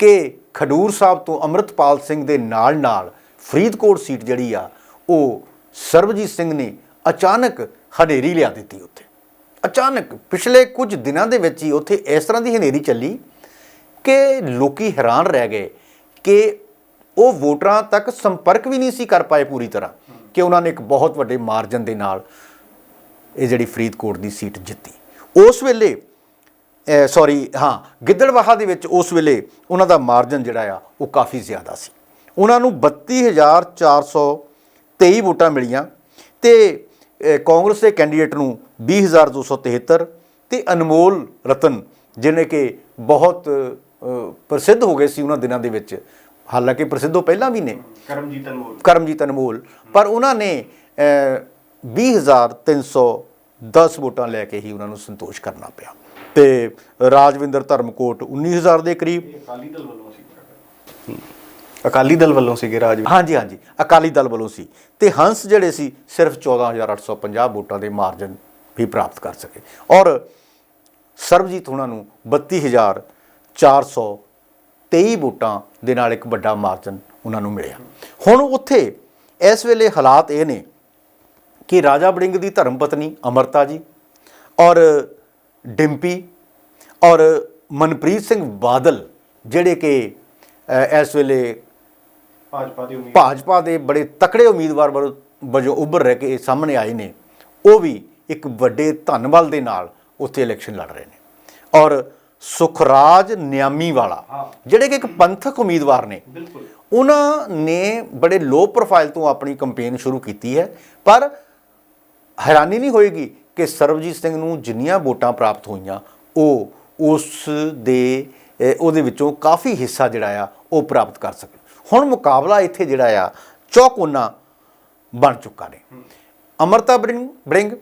ਕਿ ਖਡੂਰ ਸਾਹਿਬ ਤੋਂ ਅਮਰਤਪਾਲ ਸਿੰਘ ਦੇ ਨਾਲ ਨਾਲ ਫਰੀਦਕੋਟ ਸੀਟ ਜਿਹੜੀ ਆ, ਉਹ ਸਰਬਜੀਤ ਸਿੰਘ ਨੇ ਅਚਾਨਕ ਹਨੇਰੀ ਲਿਆ ਦਿੱਤੀ ਉੱਥੇ। ਅਚਾਨਕ ਪਿਛਲੇ ਕੁਝ ਦਿਨਾਂ ਦੇ ਵਿੱਚ ਹੀ ਉੱਥੇ ਇਸ ਤਰ੍ਹਾਂ ਦੀ ਹਨੇਰੀ ਚੱਲੀ ਕਿ ਲੋਕੀ ਹੈਰਾਨ ਰਹਿ ਗਏ ਕਿ ਉਹ ਵੋਟਰਾਂ ਤੱਕ ਸੰਪਰਕ ਵੀ ਨਹੀਂ ਸੀ ਕਰ ਪਾਏ ਪੂਰੀ ਤਰ੍ਹਾਂ ਕਿ ਉਹਨਾਂ ਨੇ ਇੱਕ ਬਹੁਤ ਵੱਡੇ ਮਾਰਜਨ ਦੇ ਨਾਲ ਇਹ ਜਿਹੜੀ ਫਰੀਦਕੋਟ ਦੀ ਸੀਟ ਜਿੱਤੀ। ਉਸ ਵੇਲੇ ਸੌਰੀ ਹਾਂ, ਗਿੱਦੜਵਾਹਾ ਦੇ ਵਿੱਚ ਉਸ ਵੇਲੇ ਉਹਨਾਂ ਦਾ ਮਾਰਜਨ ਜਿਹੜਾ ਆ ਉਹ ਕਾਫੀ ਜ਼ਿਆਦਾ ਸੀ। ਉਹਨਾਂ ਨੂੰ 32423 ਵੋਟਾਂ ਮਿਲੀਆਂ ਤੇ ਕਾਂਗਰਸ ਦੇ ਕੈਂਡੀਡੇਟ ਨੂੰ 20273 ਤੇ ਅਨਮੋਲ ਰਤਨ ਜਿਹਨੇ ਕਿ ਬਹੁਤ ਪ੍ਰਸਿੱਧ ਹੋ ਗਏ ਸੀ ਉਹਨਾਂ ਦਿਨਾਂ ਦੇ ਵਿੱਚ। ਹਾਲਾਂਕਿ ਪ੍ਰਸਿੱਧ ਉਹ ਪਹਿਲਾਂ ਵੀ ਨੇ। ਕਰਮਜੀਤ ਅਨਮੋਲ। ਕਰਮਜੀਤ ਅਨਮੋਲ। ਪਰ ਉਹਨਾਂ ਨੇ ਅਹ, 20310 ਵੋਟਾਂ ਲੈ ਕੇ ਹੀ ਉਹਨਾਂ ਨੂੰ ਸੰਤੋਸ਼ ਕਰਨਾ ਪਿਆ। ਤੇ ਰਾਜਵਿੰਦਰ ਧਰਮਕੋਟ 19000 ਦੇ ਕਰੀਬ। ਅਕਾਲੀ ਦਲ ਵੱਲੋਂ ਸੀ ਅਕਾਲੀ ਦਲ ਵੱਲੋਂ ਸੀਗੇ ਰਾਜ ਹਾਂਜੀ ਹਾਂਜੀ, ਅਕਾਲੀ ਦਲ ਵੱਲੋਂ ਸੀ। ਤੇ ਹੰਸ ਜਿਹੜੇ ਸੀ, ਸਿਰਫ 14850 ਵੋਟਾਂ ਦੇ ਮਾਰਜਨ ਵੀ ਪ੍ਰਾਪਤ ਕਰ ਸਕੇ। ਔਰ ਸਰਬਜੀਤ ਉਹਨਾਂ ਨੂੰ 32423 ਵੋਟਾਂ ਦੇ ਨਾਲ ਇੱਕ ਵੱਡਾ ਮਾਰਜਨ ਉਹਨਾਂ ਨੂੰ ਮਿਲਿਆ। ਹੁਣ ਉੱਥੇ ਇਸ ਵੇਲੇ ਹਾਲਾਤ ਇਹ ਨੇ ਕਿ ਰਾਜਾ ਬੜਿੰਗ ਦੀ ਧਰਮ ਪਤਨੀ ਅਮਰਤਾ ਜੀ ਔਰ ਡਿੰਪੀ ਔਰ ਮਨਪ੍ਰੀਤ ਸਿੰਘ ਬਾਦਲ ਜਿਹੜੇ ਕਿ ਇਸ ਵੇਲੇ ਭਾਜਪਾ ਦੇ ਉਮੀਦ ਭਾਜਪਾ ਦੇ ਬੜੇ ਤਕੜੇ ਉਮੀਦਵਾਰ ਵਜੋਂ- ਉੱਭਰ ਰਹਿ ਕੇ ਸਾਹਮਣੇ ਆਏ ਨੇ। ਉਹ ਵੀ ਇੱਕ ਵੱਡੇ ਧੰਨਬਲ ਦੇ ਨਾਲ ਉੱਥੇ ਇਲੈਕਸ਼ਨ ਲੜ ਰਹੇ ਨੇ। ਔਰ ਸੁਖਰਾਜ ਨਿਆਮੀ ਵਾਲਾ। ਜਿਹੜੇ ਕਿ ਇੱਕ ਪੰਥਕ ਉਮੀਦਵਾਰ ਨੇ ਬਿਲਕੁਲ। ਉਹਨਾਂ ਨੇ ਬੜੇ ਲੋ ਪ੍ਰੋਫਾਈਲ ਤੋਂ ਆਪਣੀ ਕੈਂਪੇਨ ਸ਼ੁਰੂ ਕੀਤੀ ਹੈ। ਪਰ ਹੈਰਾਨੀ ਨਹੀਂ ਹੋਏਗੀ ਕਿ ਸਰਬਜੀਤ ਸਿੰਘ ਨੂੰ ਜਿੰਨੀਆਂ ਵੋਟਾਂ ਪ੍ਰਾਪਤ ਹੋਈਆਂ ਉਹ ਉਸ ਦੇ ਉਹਦੇ ਵਿੱਚੋਂ ਕਾਫੀ ਹਿੱਸਾ ਜਿਹੜਾ ਆ ਉਹ ਪ੍ਰਾਪਤ ਕਰ ਸਕੇ। ਹੁਣ ਮੁਕਾਬਲਾ ਇੱਥੇ ਜਿਹੜਾ ਆ ਚੌਕੋਨਾ ਬਣ ਚੁੱਕਾ ਨੇ। ਅਮਰਤਾ ਬ੍ਰਿੰਗ ਬ੍ਰਿੰਗ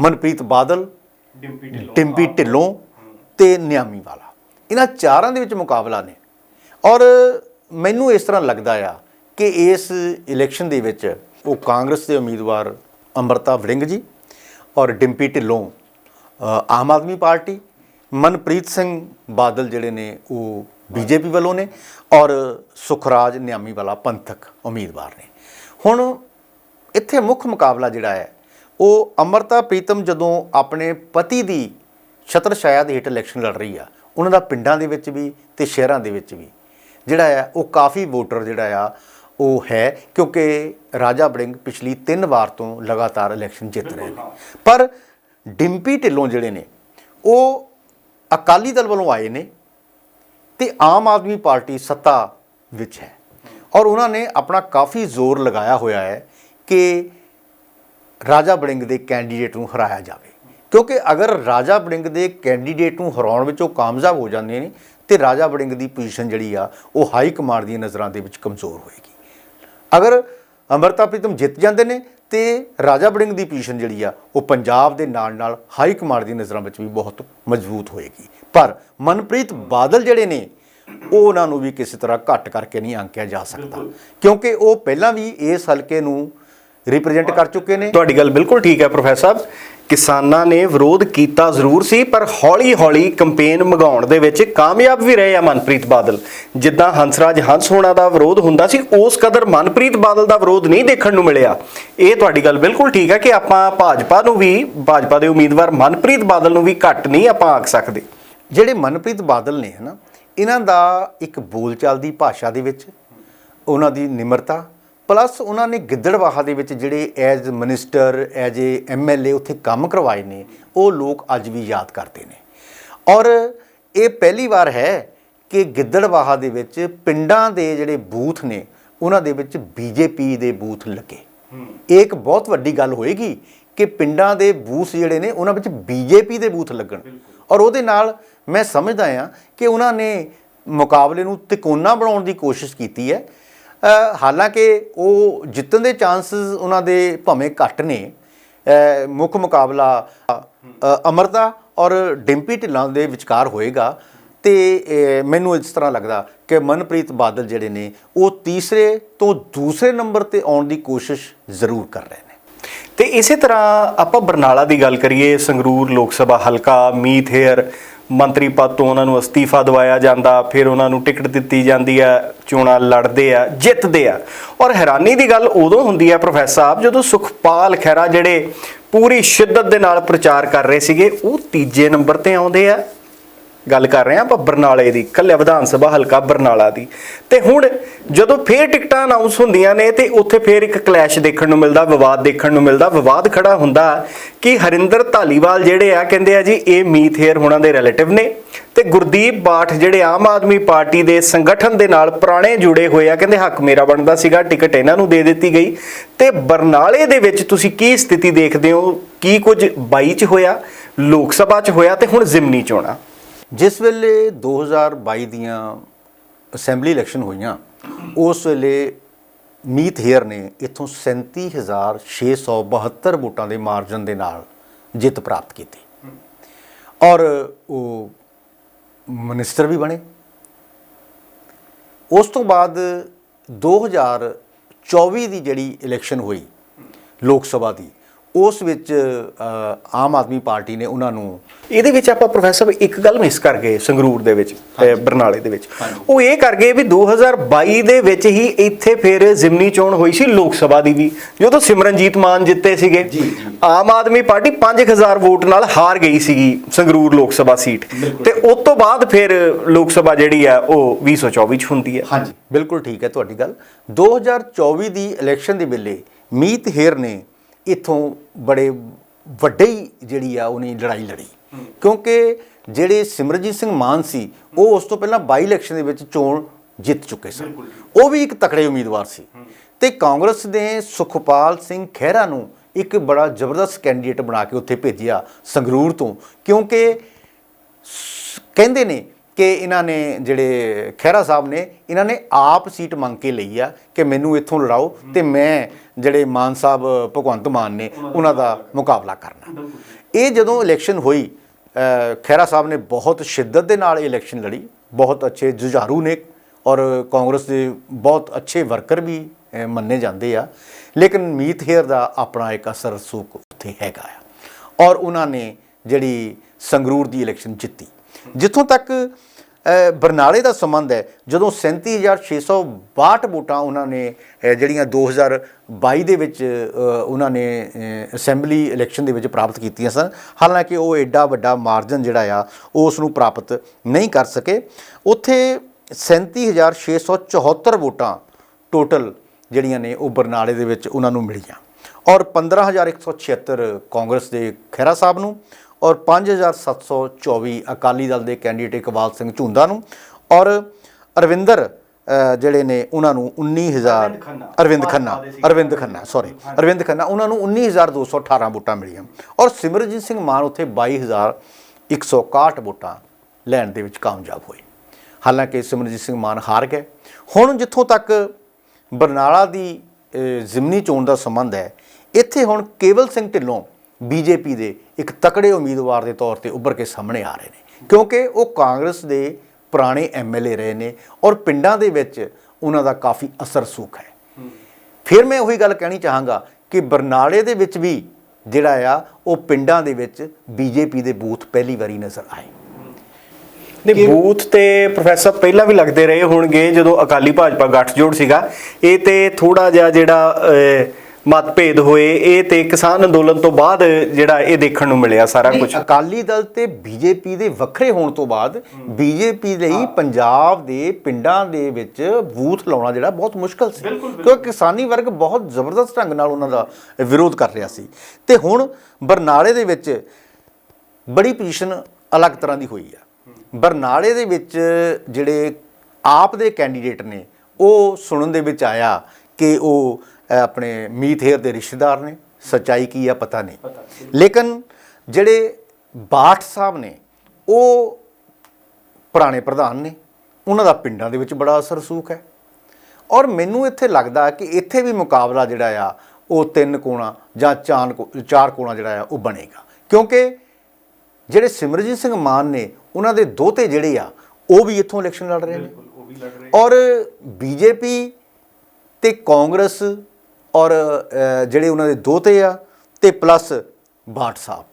ਮਨਪ੍ਰੀਤ ਬਾਦਲ ਡਿੰਪੀ ਢਿੱਲੋਂ ਟਿੰਪੀ ਢਿੱਲੋਂ ਤੇ ਨਿਆਮੀ ਵਾਲਾ। ਇਹਨਾਂ ਚਾਰਾਂ ਦੇ ਵਿੱਚ ਮੁਕਾਬਲਾ ਨੇ। ਔਰ ਮੈਨੂੰ ਇਸ ਤਰ੍ਹਾਂ ਲੱਗਦਾ ਆ ਕਿ ਇਸ ਇਲੈਕਸ਼ਨ ਦੇ ਵਿੱਚ ਉਹ ਕਾਂਗਰਸ ਦੇ ਉਮੀਦਵਾਰ ਅੰਮ੍ਰਿਤਾ ਵੜਿੰਗ ਜੀ ਔਰ ਡਿੰਪੀ ਢਿੱਲੋਂ ਆਮ ਆਦਮੀ ਪਾਰਟੀ ਮਨਪ੍ਰੀਤ ਸਿੰਘ ਬਾਦਲ ਜਿਹੜੇ ਨੇ ਉਹ ਬੀਜੇਪੀ ਵੱਲੋਂ ਨੇ ਔਰ ਸੁਖਰਾਜ ਨਿਆਮੀ ਵਾਲਾ ਪੰਥਕ ਉਮੀਦਵਾਰ ਨੇ। ਹੁਣ ਇੱਥੇ ਮੁੱਖ ਮੁਕਾਬਲਾ ਜਿਹੜਾ ਹੈ, ਉਹ ਅਮਰਤਾ ਪ੍ਰੀਤਮ ਜਦੋਂ ਆਪਣੇ ਪਤੀ ਦੀ ਛਤਰ ਛਾਇਆ ਦੇ ਹੇਠ ਇਲੈਕਸ਼ਨ ਲੜ ਰਹੀ ਆ, ਉਹਨਾਂ ਦਾ ਪਿੰਡਾਂ ਦੇ ਵਿੱਚ ਵੀ ਤੇ ਸ਼ਹਿਰਾਂ ਦੇ ਵਿੱਚ ਵੀ, ਜਿਹੜਾ ਆ ਉਹ ਕਾਫੀ ਵੋਟਰ ਜਿਹੜਾ ਆ, ਉਹ ਹੈ ਕਿਉਂਕਿ ਰਾਜਾ ਬੜਿੰਗ ਪਿਛਲੀ ਤਿੰਨ ਵਾਰ ਤੋਂ ਲਗਾਤਾਰ ਇਲੈਕਸ਼ਨ ਜਿੱਤ ਰਹੇ ਨੇ। ਪਰ ਡਿੰਪੀ ਢਿੱਲੋਂ ਜਿਹੜੇ ਨੇ, ਉਹ ਅਕਾਲੀ ਦਲ ਵੱਲੋਂ ਆਏ ਨੇ ਤੇ ਆਮ ਆਦਮੀ ਪਾਰਟੀ ਸੱਤਾ ਵਿੱਚ ਹੈ। ਔਰ ਉਹਨਾਂ ਨੇ ਆਪਣਾ ਕਾਫੀ ਜ਼ੋਰ ਲਗਾਇਆ ਹੋਇਆ ਹੈ ਕਿ ਰਾਜਾ ਬੜਿੰਗ ਦੇ ਕੈਂਡੀਡੇਟ ਨੂੰ ਹਰਾਇਆ ਜਾਵੇ। ਕਿਉਂਕਿ ਅਗਰ ਰਾਜਾ ਬੜਿੰਗ ਦੇ ਕੈਂਡੀਡੇਟ ਨੂੰ ਹਰਾਉਣ ਵਿੱਚ ਉਹ ਕਾਮਯਾਬ ਹੋ ਜਾਂਦੇ ਨੇ, ਤੇ ਰਾਜਾ ਬੜਿੰਗ ਦੀ ਪੋਜੀਸ਼ਨ ਜਿਹੜੀ ਆ, ਉਹ ਹਾਈ ਕਮਾਂਡ ਦੀਆਂ ਨਜ਼ਰਾਂ ਦੇ ਵਿੱਚ ਕਮਜ਼ੋਰ ਹੋਏਗੀ। ਅਗਰ ਅਮਰਤਾ ਪ੍ਰੀਤਮ ਜਿੱਤ ਜਾਂਦੇ ਨੇ, ਤੇ ਰਾਜਾ ਬੜਿੰਗ ਦੀ ਪੋਜੀਸ਼ਨ ਜਿਹੜੀ ਆ, ਉਹ ਪੰਜਾਬ ਦੇ ਨਾਲ ਨਾਲ ਹਾਈ ਕਮਾਂਡ ਦੀ ਨਜ਼ਰਾਂ ਵਿੱਚ ਵੀ ਬਹੁਤ ਮਜ਼ਬੂਤ ਹੋਏਗੀ। ਪਰ ਮਨਪ੍ਰੀਤ ਬਾਦਲ ਜਿਹੜੇ ਨੇ ਉਹ ਉਹਨਾਂ ਨੂੰ ਵੀ ਕਿਸੇ ਤਰ੍ਹਾਂ ਘੱਟ ਕਰਕੇ ਨਹੀਂ ਅੰਕਿਆ ਜਾ ਸਕਦਾ। ਕਿਉਂਕਿ ਉਹ ਪਹਿਲਾਂ ਵੀ ਇਸ ਹਲਕੇ ਨੂੰ ਰਿਪਰੈਜ਼ੈਂਟ ਕਰ ਚੁੱਕੇ ਨੇ। ਤੁਹਾਡੀ ਗੱਲ ਬਿਲਕੁਲ ਠੀਕ ਹੈ ਪ੍ਰੋਫੈਸਰ ਸਾਹਿਬ। ਕਿਸਾਨਾਂ ਨੇ ਵਿਰੋਧ ਕੀਤਾ ਜ਼ਰੂਰ ਸੀ ਪਰ ਹੌਲੀ-ਹੌਲੀ ਕੰਪੇਨ ਮਗਾਉਣ ਦੇ ਵਿੱਚ ਕਾਮਯਾਬ ਵੀ ਰਹੇ ਆ ਮਨਪ੍ਰੀਤ ਬਾਦਲ। ਜਿੱਦਾਂ ਹੰਸਰਾਜ ਹੰਸ ਹੋਣਾ ਦਾ ਵਿਰੋਧ ਹੁੰਦਾ ਸੀ ਉਸ ਕਦਰ ਮਨਪ੍ਰੀਤ ਬਾਦਲ ਦਾ ਵਿਰੋਧ ਨਹੀਂ ਦੇਖਣ ਨੂੰ ਮਿਲਿਆ। ਇਹ ਤੁਹਾਡੀ ਗੱਲ ਬਿਲਕੁਲ ਠੀਕ ਹੈ ਕਿ ਆਪਾਂ ਭਾਜਪਾ ਨੂੰ ਵੀ ਭਾਜਪਾ ਦੇ ਉਮੀਦਵਾਰ ਮਨਪ੍ਰੀਤ ਬਾਦਲ ਨੂੰ ਵੀ ਘੱਟ ਨਹੀਂ ਆਪਾਂ ਆਖ ਸਕਦੇ। ਜਿਹੜੇ ਮਨਪ੍ਰੀਤ ਬਾਦਲ ਨੇ ਹਨਾ ਇਹਨਾਂ ਦਾ ਇੱਕ ਬੋਲਚਾਲ ਦੀ ਭਾਸ਼ਾ ਦੇ ਵਿੱਚ ਉਹਨਾਂ ਦੀ ਨਿਮਰਤਾ ਪਲੱਸ ਉਹਨਾਂ ਨੇ ਗਿੱਦੜਵਾਹਾ ਦੇ ਵਿੱਚ ਜਿਹੜੇ as minister as a MLA ਉੱਥੇ ਕੰਮ ਕਰਵਾਏ ਨੇ ਉਹ ਲੋਕ ਅੱਜ ਵੀ ਯਾਦ ਕਰਦੇ ਨੇ। ਔਰ ਇਹ ਪਹਿਲੀ ਵਾਰ ਹੈ ਕਿ ਗਿੱਦੜਵਾਹਾ ਦੇ ਵਿੱਚ ਪਿੰਡਾਂ ਦੇ ਜਿਹੜੇ ਬੂਥ ਨੇ ਉਹਨਾਂ ਦੇ ਵਿੱਚ ਬੀਜੇਪੀ ਦੇ ਬੂਥ ਲੱਗੇ। ਇਹ ਇੱਕ ਬਹੁਤ ਵੱਡੀ ਗੱਲ ਹੋਏਗੀ ਕਿ ਪਿੰਡਾਂ ਦੇ ਬੂਥ ਜਿਹੜੇ ਨੇ ਉਹਨਾਂ ਵਿੱਚ ਬੀਜੇਪੀ ਦੇ ਬੂਥ ਲੱਗਣ। ਔਰ ਉਹਦੇ ਨਾਲ ਮੈਂ ਸਮਝਦਾ ਆ ਕਿ ਉਹਨਾਂ ਨੇ ਮੁਕਾਬਲੇ ਨੂੰ ਤਿਕੋਨਾ ਬਣਾਉਣ ਦੀ ਕੋਸ਼ਿਸ਼ ਕੀਤੀ ਹੈ। ਹਾਲਾਂਕਿ ਉਹ ਜਿੱਤਣ ਦੇ ਚਾਂਸਸ ਉਹਨਾਂ ਦੇ ਭਾਵੇਂ ਘੱਟ ਨੇ। ਮੁੱਖ ਮੁਕਾਬਲਾ ਅ, ਅਮਰਤਾ ਔਰ ਡਿੰਪੀ ਢਿੱਲਾਂ ਦੇ ਵਿਚਕਾਰ ਹੋਏਗਾ। ਤੇ ਮੈਨੂੰ ਇਸ ਤਰ੍ਹਾਂ ਲੱਗਦਾ ਕਿ ਮਨਪ੍ਰੀਤ ਬਾਦਲ ਜਿਹੜੇ ਨੇ ਉਹ ਤੀਸਰੇ ਤੋਂ ਦੂਸਰੇ ਨੰਬਰ ਤੇ ਆਉਣ ਦੀ ਕੋਸ਼ਿਸ਼ ਜ਼ਰੂਰ ਕਰ ਰਹੇ ਨੇ। ਤੇ ਇਸੇ ਤਰ੍ਹਾਂ ਆਪਾਂ ਬਰਨਾਲਾ ਦੀ ਗੱਲ ਕਰੀਏ, ਸੰਗਰੂਰ ਲੋਕ ਸਭਾ ਹਲਕਾ, ਮੀਤ ਹੇਅਰ, ਮੰਤਰੀ ਪਦ ਤੋਂ ਉਹਨਾਂ ਨੂੰ ਅਸਤੀਫਾ ਦਵਾਇਆ ਜਾਂਦਾ, ਫਿਰ ਉਹਨਾਂ ਨੂੰ ਟਿਕਟ ਦਿੱਤੀ ਜਾਂਦੀ ਹੈ, ਚੋਣਾਂ ਲੜਦੇ ਆ, ਜਿੱਤਦੇ ਆ। ਔਰ ਹੈਰਾਨੀ ਦੀ ਗੱਲ ਉਦੋਂ ਹੁੰਦੀ ਹੈ ਪ੍ਰੋਫੈਸਰ ਸਾਹਿਬ, ਜਦੋਂ ਸੁਖਪਾਲ ਖਹਿਰਾ ਜਿਹੜੇ ਪੂਰੀ ਸ਼ਿੱਦਤ ਦੇ ਨਾਲ ਪ੍ਰਚਾਰ ਕਰ ਰਹੇ ਸੀਗੇ, ਉਹ ਤੀਜੇ ਨੰਬਰ ਤੇ ਆਉਂਦੇ ਆ। ਗੱਲ ਕਰ ਰਹੇ ਹਾਂ ਆਪਾਂ ਬਰਨਾਲੇ ਦੀ ਕੱਲੇ ਵਿਧਾਨ ਸਭਾ, ਹਲਕਾ ਬਰਨਾਲਾ ਦੀ। ਤੇ ਹੁਣ ਜਦੋਂ ਫੇਰ ਟਿਕਟਾਂ ਅਨਾਉਂਸ ਹੁੰਦੀਆਂ ਨੇ ਤੇ ਉੱਥੇ ਫੇਰ ਇੱਕ ਕਲੈਸ਼ ਦੇਖਣ ਨੂੰ ਮਿਲਦਾ, ਵਿਵਾਦ ਦੇਖਣ ਨੂੰ ਮਿਲਦਾ, ਵਿਵਾਦ ਖੜਾ ਹੁੰਦਾ ਕਿ ਹਰਿੰਦਰ ਧਾਲੀਵਾਲ ਜਿਹੜੇ ਆ, ਕਹਿੰਦੇ ਆ ਜੀ, ਇਹ ਮੀਥੇਰ ਹੋਣਾ ਦੇ ਰਿਲੇਟਿਵ ਨੇ ਤੇ ਗੁਰਦੀਪ ਬਾਠ ਜਿਹੜੇ ਆਮ ਆਦਮੀ ਪਾਰਟੀ ਦੇ ਸੰਗਠਨ ਦੇ ਨਾਲ ਪੁਰਾਣੇ ਜੁੜੇ ਹੋਏ ਆ, ਕਹਿੰਦੇ ਹੱਕ ਮੇਰਾ ਬਣਦਾ ਸੀਗਾ, ਟਿਕਟ ਇਹਨਾਂ ਨੂੰ ਦੇ ਦਿੱਤੀ ਗਈ। ਤੇ ਬਰਨਾਲੇ ਦੇ ਵਿੱਚ ਤੁਸੀਂ ਕੀ ਸਥਿਤੀ ਦੇਖਦੇ ਹੋ? ਕੀ ਕੁਝ 22 ਚ ਹੋਇਆ? ਲੋਕ ਸਭਾ ਚ ਹੋਇਆ ਤੇ ਹੁਣ ਜ਼ਿਮਨੀ ਚੋਣਾਂ ਜਿਸ ਵੇਲੇ 2022 ਦੀਆਂ ਅਸੈਂਬਲੀ ਇਲੈਕਸ਼ਨ ਹੋਈਆਂ, ਉਸ ਵੇਲੇ ਮੀਤ ਹੇਅਰ ਨੇ ਇੱਥੋਂ 37672 ਵੋਟਾਂ ਦੇ ਮਾਰਜਨ ਦੇ ਨਾਲ ਜਿੱਤ ਪ੍ਰਾਪਤ ਕੀਤੀ। ਔਰ ਉਹ ਮਿਨਿਸਟਰ ਵੀ ਬਣੇ। ਉਸ ਤੋਂ ਬਾਅਦ 2024 ਦੀ ਜਿਹੜੀ ਇਲੈਕਸ਼ਨ ਹੋਈ ਲੋਕ ਸਭਾ ਦੀ ਉਸ ਵਿੱਚ ਆਮ ਆਦਮੀ ਪਾਰਟੀ ਨੇ ਉਹਨਾਂ ਨੂੰ ਇਹਦੇ ਵਿੱਚ ਆਪਾਂ ਪ੍ਰੋਫੈਸਰ ਇੱਕ ਗੱਲ ਮਿਸ ਕਰ ਗਏ ਸੰਗਰੂਰ ਦੇ ਵਿੱਚ ਬਰਨਾਲੇ ਦੇ ਵਿੱਚ। ਉਹ ਇਹ ਕਰ ਗਏ ਵੀ 2022 ਦੇ ਵਿੱਚ ਹੀ ਇੱਥੇ ਫਿਰ ਜ਼ਿਮਨੀ ਚੋਣ ਹੋਈ ਸੀ ਲੋਕ ਸਭਾ ਦੀ ਵੀ ਜਦੋਂ ਸਿਮਰਨਜੀਤ ਮਾਨ ਜਿੱਤੇ ਸੀਗੇ। ਆਮ ਆਦਮੀ ਪਾਰਟੀ 5000 ਵੋਟ ਨਾਲ ਹਾਰ ਗਈ ਸੀਗੀ ਸੰਗਰੂਰ ਲੋਕ ਸਭਾ ਸੀਟ। ਤੇ ਉਸ ਤੋਂ ਬਾਅਦ ਫਿਰ ਲੋਕ ਸਭਾ ਜਿਹੜੀ ਆ ਉਹ 2024 ਚ ਹੁੰਦੀ ਹੈ ਹਾਂਜੀ ਬਿਲਕੁਲ ਠੀਕ ਹੈ ਤੁਹਾਡੀ ਗੱਲ। 2024 ਦੀ ਇਲੈਕਸ਼ਨ ਦੇ ਵੇਲੇ ਮੀਤ ਹੇਰ ਨੇ ਇਥੋਂ ਬੜੇ ਵੱਡੇ ਹੀ ਜਿਹੜੀ ਆ ਉਹਨੇ ਲੜਾਈ ਲੜੀ। ਕਿਉਂਕਿ ਜਿਹੜੇ ਸਿਮਰਜੀਤ ਸਿੰਘ ਮਾਨ ਸੀ ਉਹ ਉਸ ਤੋਂ ਪਹਿਲਾਂ ਬਾਈ ਇਲੈਕਸ਼ਨ ਦੇ ਵਿੱਚ ਚੋਣ ਜਿੱਤ ਚੁੱਕੇ ਸਨ। ਉਹ ਵੀ ਇੱਕ ਤਕੜੇ ਉਮੀਦਵਾਰ ਸੀ। ਤੇ ਕਾਂਗਰਸ ਨੇ ਸੁਖਪਾਲ ਸਿੰਘ ਖਹਿਰਾ ਨੂੰ ਇੱਕ ਬੜਾ ਜ਼ਬਰਦਸਤ ਕੈਂਡੀਡੇਟ ਬਣਾ ਕੇ ਉੱਥੇ ਭੇਜਿਆ ਸੰਗਰੂਰ ਤੋਂ। ਕਿਉਂਕਿ ਕਹਿੰਦੇ ਨੇ ਕਿ ਇਹਨਾਂ ਨੇ ਜਿਹੜੇ ਖਹਿਰਾ ਸਾਹਿਬ ਨੇ ਇਹਨਾਂ ਨੇ ਆਪ ਸੀਟ ਮੰਗ ਕੇ ਲਈ ਆ ਕਿ ਮੈਨੂੰ ਇੱਥੋਂ ਲੜਾਓ ਤੇ ਮੈਂ ਜਿਹੜੇ ਮਾਨ ਸਾਹਿਬ ਭਗਵੰਤ ਮਾਨ ਨੇ ਉਹਨਾਂ ਦਾ ਮੁਕਾਬਲਾ ਕਰਨਾ। ਇਹ ਜਦੋਂ ਇਲੈਕਸ਼ਨ ਹੋਈ ਖਹਿਰਾ ਸਾਹਿਬ ਨੇ ਬਹੁਤ ਸ਼ਿੱਦਤ ਦੇ ਨਾਲ ਇਲੈਕਸ਼ਨ ਲੜੀ ਬਹੁਤ ਅੱਛੇ ਜੁਝਾਰੂ ਨੇ ਔਰ ਕਾਂਗਰਸ ਦੇ ਬਹੁਤ ਅੱਛੇ ਵਰਕਰ ਵੀ ਮੰਨੇ ਜਾਂਦੇ ਆ। ਲੇਕਿਨ ਮੀਤ ਹੇਅਰ ਦਾ ਆਪਣਾ ਇੱਕ ਅਸਰ ਸੂਕ ਉੱਥੇ ਹੈਗਾ ਆ। ਔਰ ਉਹਨਾਂ ਨੇ ਜਿਹੜੀ ਸੰਗਰੂਰ ਦੀ ਇਲੈਕਸ਼ਨ ਜਿੱਤੀ। ਜਿੱਥੋਂ ਤੱਕ ਬਰਨਾਲੇ ਦਾ ਸੰਬੰਧ ਹੈ ਜਦੋਂ 37662 ਵੋਟਾਂ ਉਹਨਾਂ ਨੇ ਅ, ਜਿਹੜੀਆਂ 2022 ਦੇ ਵਿੱਚ ਉਹਨਾਂ ਨੇ ਅਸੈਂਬਲੀ ਇਲੈਕਸ਼ਨ ਦੇ ਵਿੱਚ ਪ੍ਰਾਪਤ ਕੀਤੀਆਂ ਸਨ ਹਾਲਾਂਕਿ ਉਹ ਐਡਾ ਵੱਡਾ ਮਾਰਜਨ ਜਿਹੜਾ ਆ ਉਹ ਉਸ ਨੂੰ ਪ੍ਰਾਪਤ ਨਹੀਂ ਕਰ ਸਕੇ। ਉੱਥੇ 37674 ਵੋਟਾਂ ਟੋਟਲ ਜਿਹੜੀਆਂ ਨੇ ਉਹ ਬਰਨਾਲੇ ਦੇ ਵਿੱਚ ਉਹਨਾਂ ਨੂੰ ਮਿਲੀਆਂ। ਔਰ 15176 ਕਾਂਗਰਸ ਦੇ ਖਹਿਰਾ ਸਾਹਿਬ ਨੂੰ ਔਰ 5724 ਅਕਾਲੀ ਦਲ ਦੇ ਕੈਂਡੀਡੇਟ ਇਕਬਾਲ ਸਿੰਘ ਝੁੰਦਾ ਨੂੰ ਔਰ ਅਰਵਿੰਦਰ ਜਿਹੜੇ ਨੇ ਉਹਨਾਂ ਨੂੰ 19000 ਅਰਵਿੰਦ ਖੰਨਾ। ਅਰਵਿੰਦ ਖੰਨਾ ਸੌਰੀ ਅਰਵਿੰਦ ਖੰਨਾ ਉਹਨਾਂ ਨੂੰ 19218 ਵੋਟਾਂ ਮਿਲੀਆਂ। ਔਰ ਸਿਮਰਜੀਤ ਸਿੰਘ ਮਾਨ ਉੱਥੇ 22161 ਵੋਟਾਂ ਲੈਣ ਦੇ ਵਿੱਚ ਕਾਮਯਾਬ ਹੋਏ। ਹਾਲਾਂਕਿ ਸਿਮਰਜੀਤ ਸਿੰਘ ਮਾਨ ਹਾਰ ਗਏ। ਹੁਣ ਜਿੱਥੋਂ ਤੱਕ ਬਰਨਾਲਾ ਦੀ ਜ਼ਿਮਨੀ ਚੋਣ ਦਾ ਸੰਬੰਧ ਹੈ ਇੱਥੇ ਹੁਣ ਕੇਵਲ ਸਿੰਘ ਢਿੱਲੋਂ ਬੀਜੇਪੀ ਦੇ ਇੱਕ ਤਕੜੇ ਉਮੀਦਵਾਰ ਦੇ ਤੌਰ ਤੇ ਉੱਭਰ ਕੇ ਸਾਹਮਣੇ ਆ ਰਹੇ ਨੇ। ਕਿਉਂਕਿ ਉਹ ਕਾਂਗਰਸ ਦੇ ਪੁਰਾਣੇ ਐਮਐਲਏ ਰਹੇ ਨੇ ਔਰ ਪਿੰਡਾਂ ਦੇ ਵਿੱਚ ਉਹਨਾਂ ਦਾ ਕਾਫੀ ਅਸਰ ਸੂਖ ਹੈ। ਫਿਰ ਮੈਂ ਉਹੀ ਗੱਲ ਕਹਿਣੀ ਚਾਹਾਂਗਾ ਕਿ ਬਰਨਾਲੇ ਦੇ ਵਿੱਚ ਵੀ ਜਿਹੜਾ ਆ ਉਹ ਪਿੰਡਾਂ ਦੇ ਵਿੱਚ ਬੀਜੇਪੀ ਦੇ ਬੂਥ ਪਹਿਲੀ ਵਾਰੀ ਨਜ਼ਰ ਆਏ। ਨੇ ਬੂਥ ਤੇ ਪ੍ਰੋਫੈਸਰ ਪਹਿਲਾਂ ਵੀ ਲੱਗਦੇ ਰਹੇ ਹੋਣਗੇ ਜਦੋਂ ਅਕਾਲੀ ਭਾਜਪਾ ਗੱਠਜੋੜ ਸੀਗਾ। ਇਹ ਤੇ ਥੋੜਾ ਜਿਹਾ ਜਿਹੜਾ ਮਤਭੇਦ ਹੋਏ। ਇਹ ਤੇ ਕਿਸਾਨ ਅੰਦੋਲਨ ਤੋਂ ਬਾਅਦ ਜਿਹੜਾ ਇਹ ਦੇਖਣ ਨੂੰ ਮਿਲਿਆ ਸਾਰਾ ਕੁਝ। ਅਕਾਲੀ ਦਲ ਤੇ ਬੀਜੇਪੀ ਦੇ ਵੱਖਰੇ ਹੋਣ ਤੋਂ ਬਾਅਦ ਬੀਜੇਪੀ ਲਈ ਪੰਜਾਬ ਦੇ ਪਿੰਡਾਂ ਦੇ ਵਿੱਚ ਬੂਥ ਲਾਉਣਾ ਜਿਹੜਾ ਬਹੁਤ ਮੁਸ਼ਕਲ ਸੀ। ਕਿਉਂਕਿ ਕਿਸਾਨੀ ਵਰਗ ਬਹੁਤ ਜ਼ਬਰਦਸਤ ਢੰਗ ਨਾਲ ਉਹਨਾਂ ਦਾ ਵਿਰੋਧ ਕਰ ਰਿਹਾ ਸੀ। ਤੇ ਹੁਣ ਬਰਨਾਲੇ ਦੇ ਵਿੱਚ ਬੜੀ ਪੋਜੀਸ਼ਨ ਅਲੱਗ ਤਰ੍ਹਾਂ ਦੀ ਹੋਈ ਆ। ਬਰਨਾਲੇ ਦੇ ਵਿੱਚ ਜਿਹੜੇ ਆਪ ਦੇ ਕੈਂਡੀਡੇਟ ਨੇ ਉਹ ਸੁਣਨ ਦੇ ਵਿੱਚ ਆਇਆ ਕਿ ਉਹ ਆਪਣੇ ਮੀਤ ਹੇਰ ਦੇ ਰਿਸ਼ਤੇਦਾਰ ਨੇ ਸੱਚਾਈ ਕੀ ਆ ਪਤਾ ਨਹੀਂ। ਲੇਕਿਨ ਜਿਹੜੇ ਬਾਠ ਸਾਹਿਬ ਨੇ ਉਹ ਪੁਰਾਣੇ ਪ੍ਰਧਾਨ ਨੇ। ਉਹਨਾਂ ਦਾ ਪਿੰਡਾਂ ਦੇ ਵਿੱਚ ਬੜਾ ਅਸਰ ਸੂਖ ਹੈ। ਔਰ ਮੈਨੂੰ ਇੱਥੇ ਲੱਗਦਾ ਕਿ ਇੱਥੇ ਵੀ ਮੁਕਾਬਲਾ ਜਿਹੜਾ ਆ ਉਹ ਤਿੰਨ ਕੋਣਾ ਜਾਂ ਚਾਰ ਚਾਰ ਕੋਣਾ ਜਿਹੜਾ ਆ ਉਹ ਬਣੇਗਾ। ਕਿਉਂਕਿ ਜਿਹੜੇ ਸਿਮਰਜੀਤ ਸਿੰਘ ਮਾਨ ਨੇ ਉਹਨਾਂ ਦੇ ਦੋਤੇ ਜਿਹੜੇ ਆ ਉਹ ਵੀ ਇੱਥੋਂ ਇਲੈਕਸ਼ਨ ਲੜ ਰਹੇ ਨੇ। ਔਰ ਬੀਜੇਪੀ ਤੇ ਕਾਂਗਰਸ ਔਰ ਜਿਹੜੇ ਉਹਨਾਂ ਦੇ ਦੋਤੇ ਆ ਤੇ ਪਲੱਸ ਬਾਠ ਸਾਹਿਬ,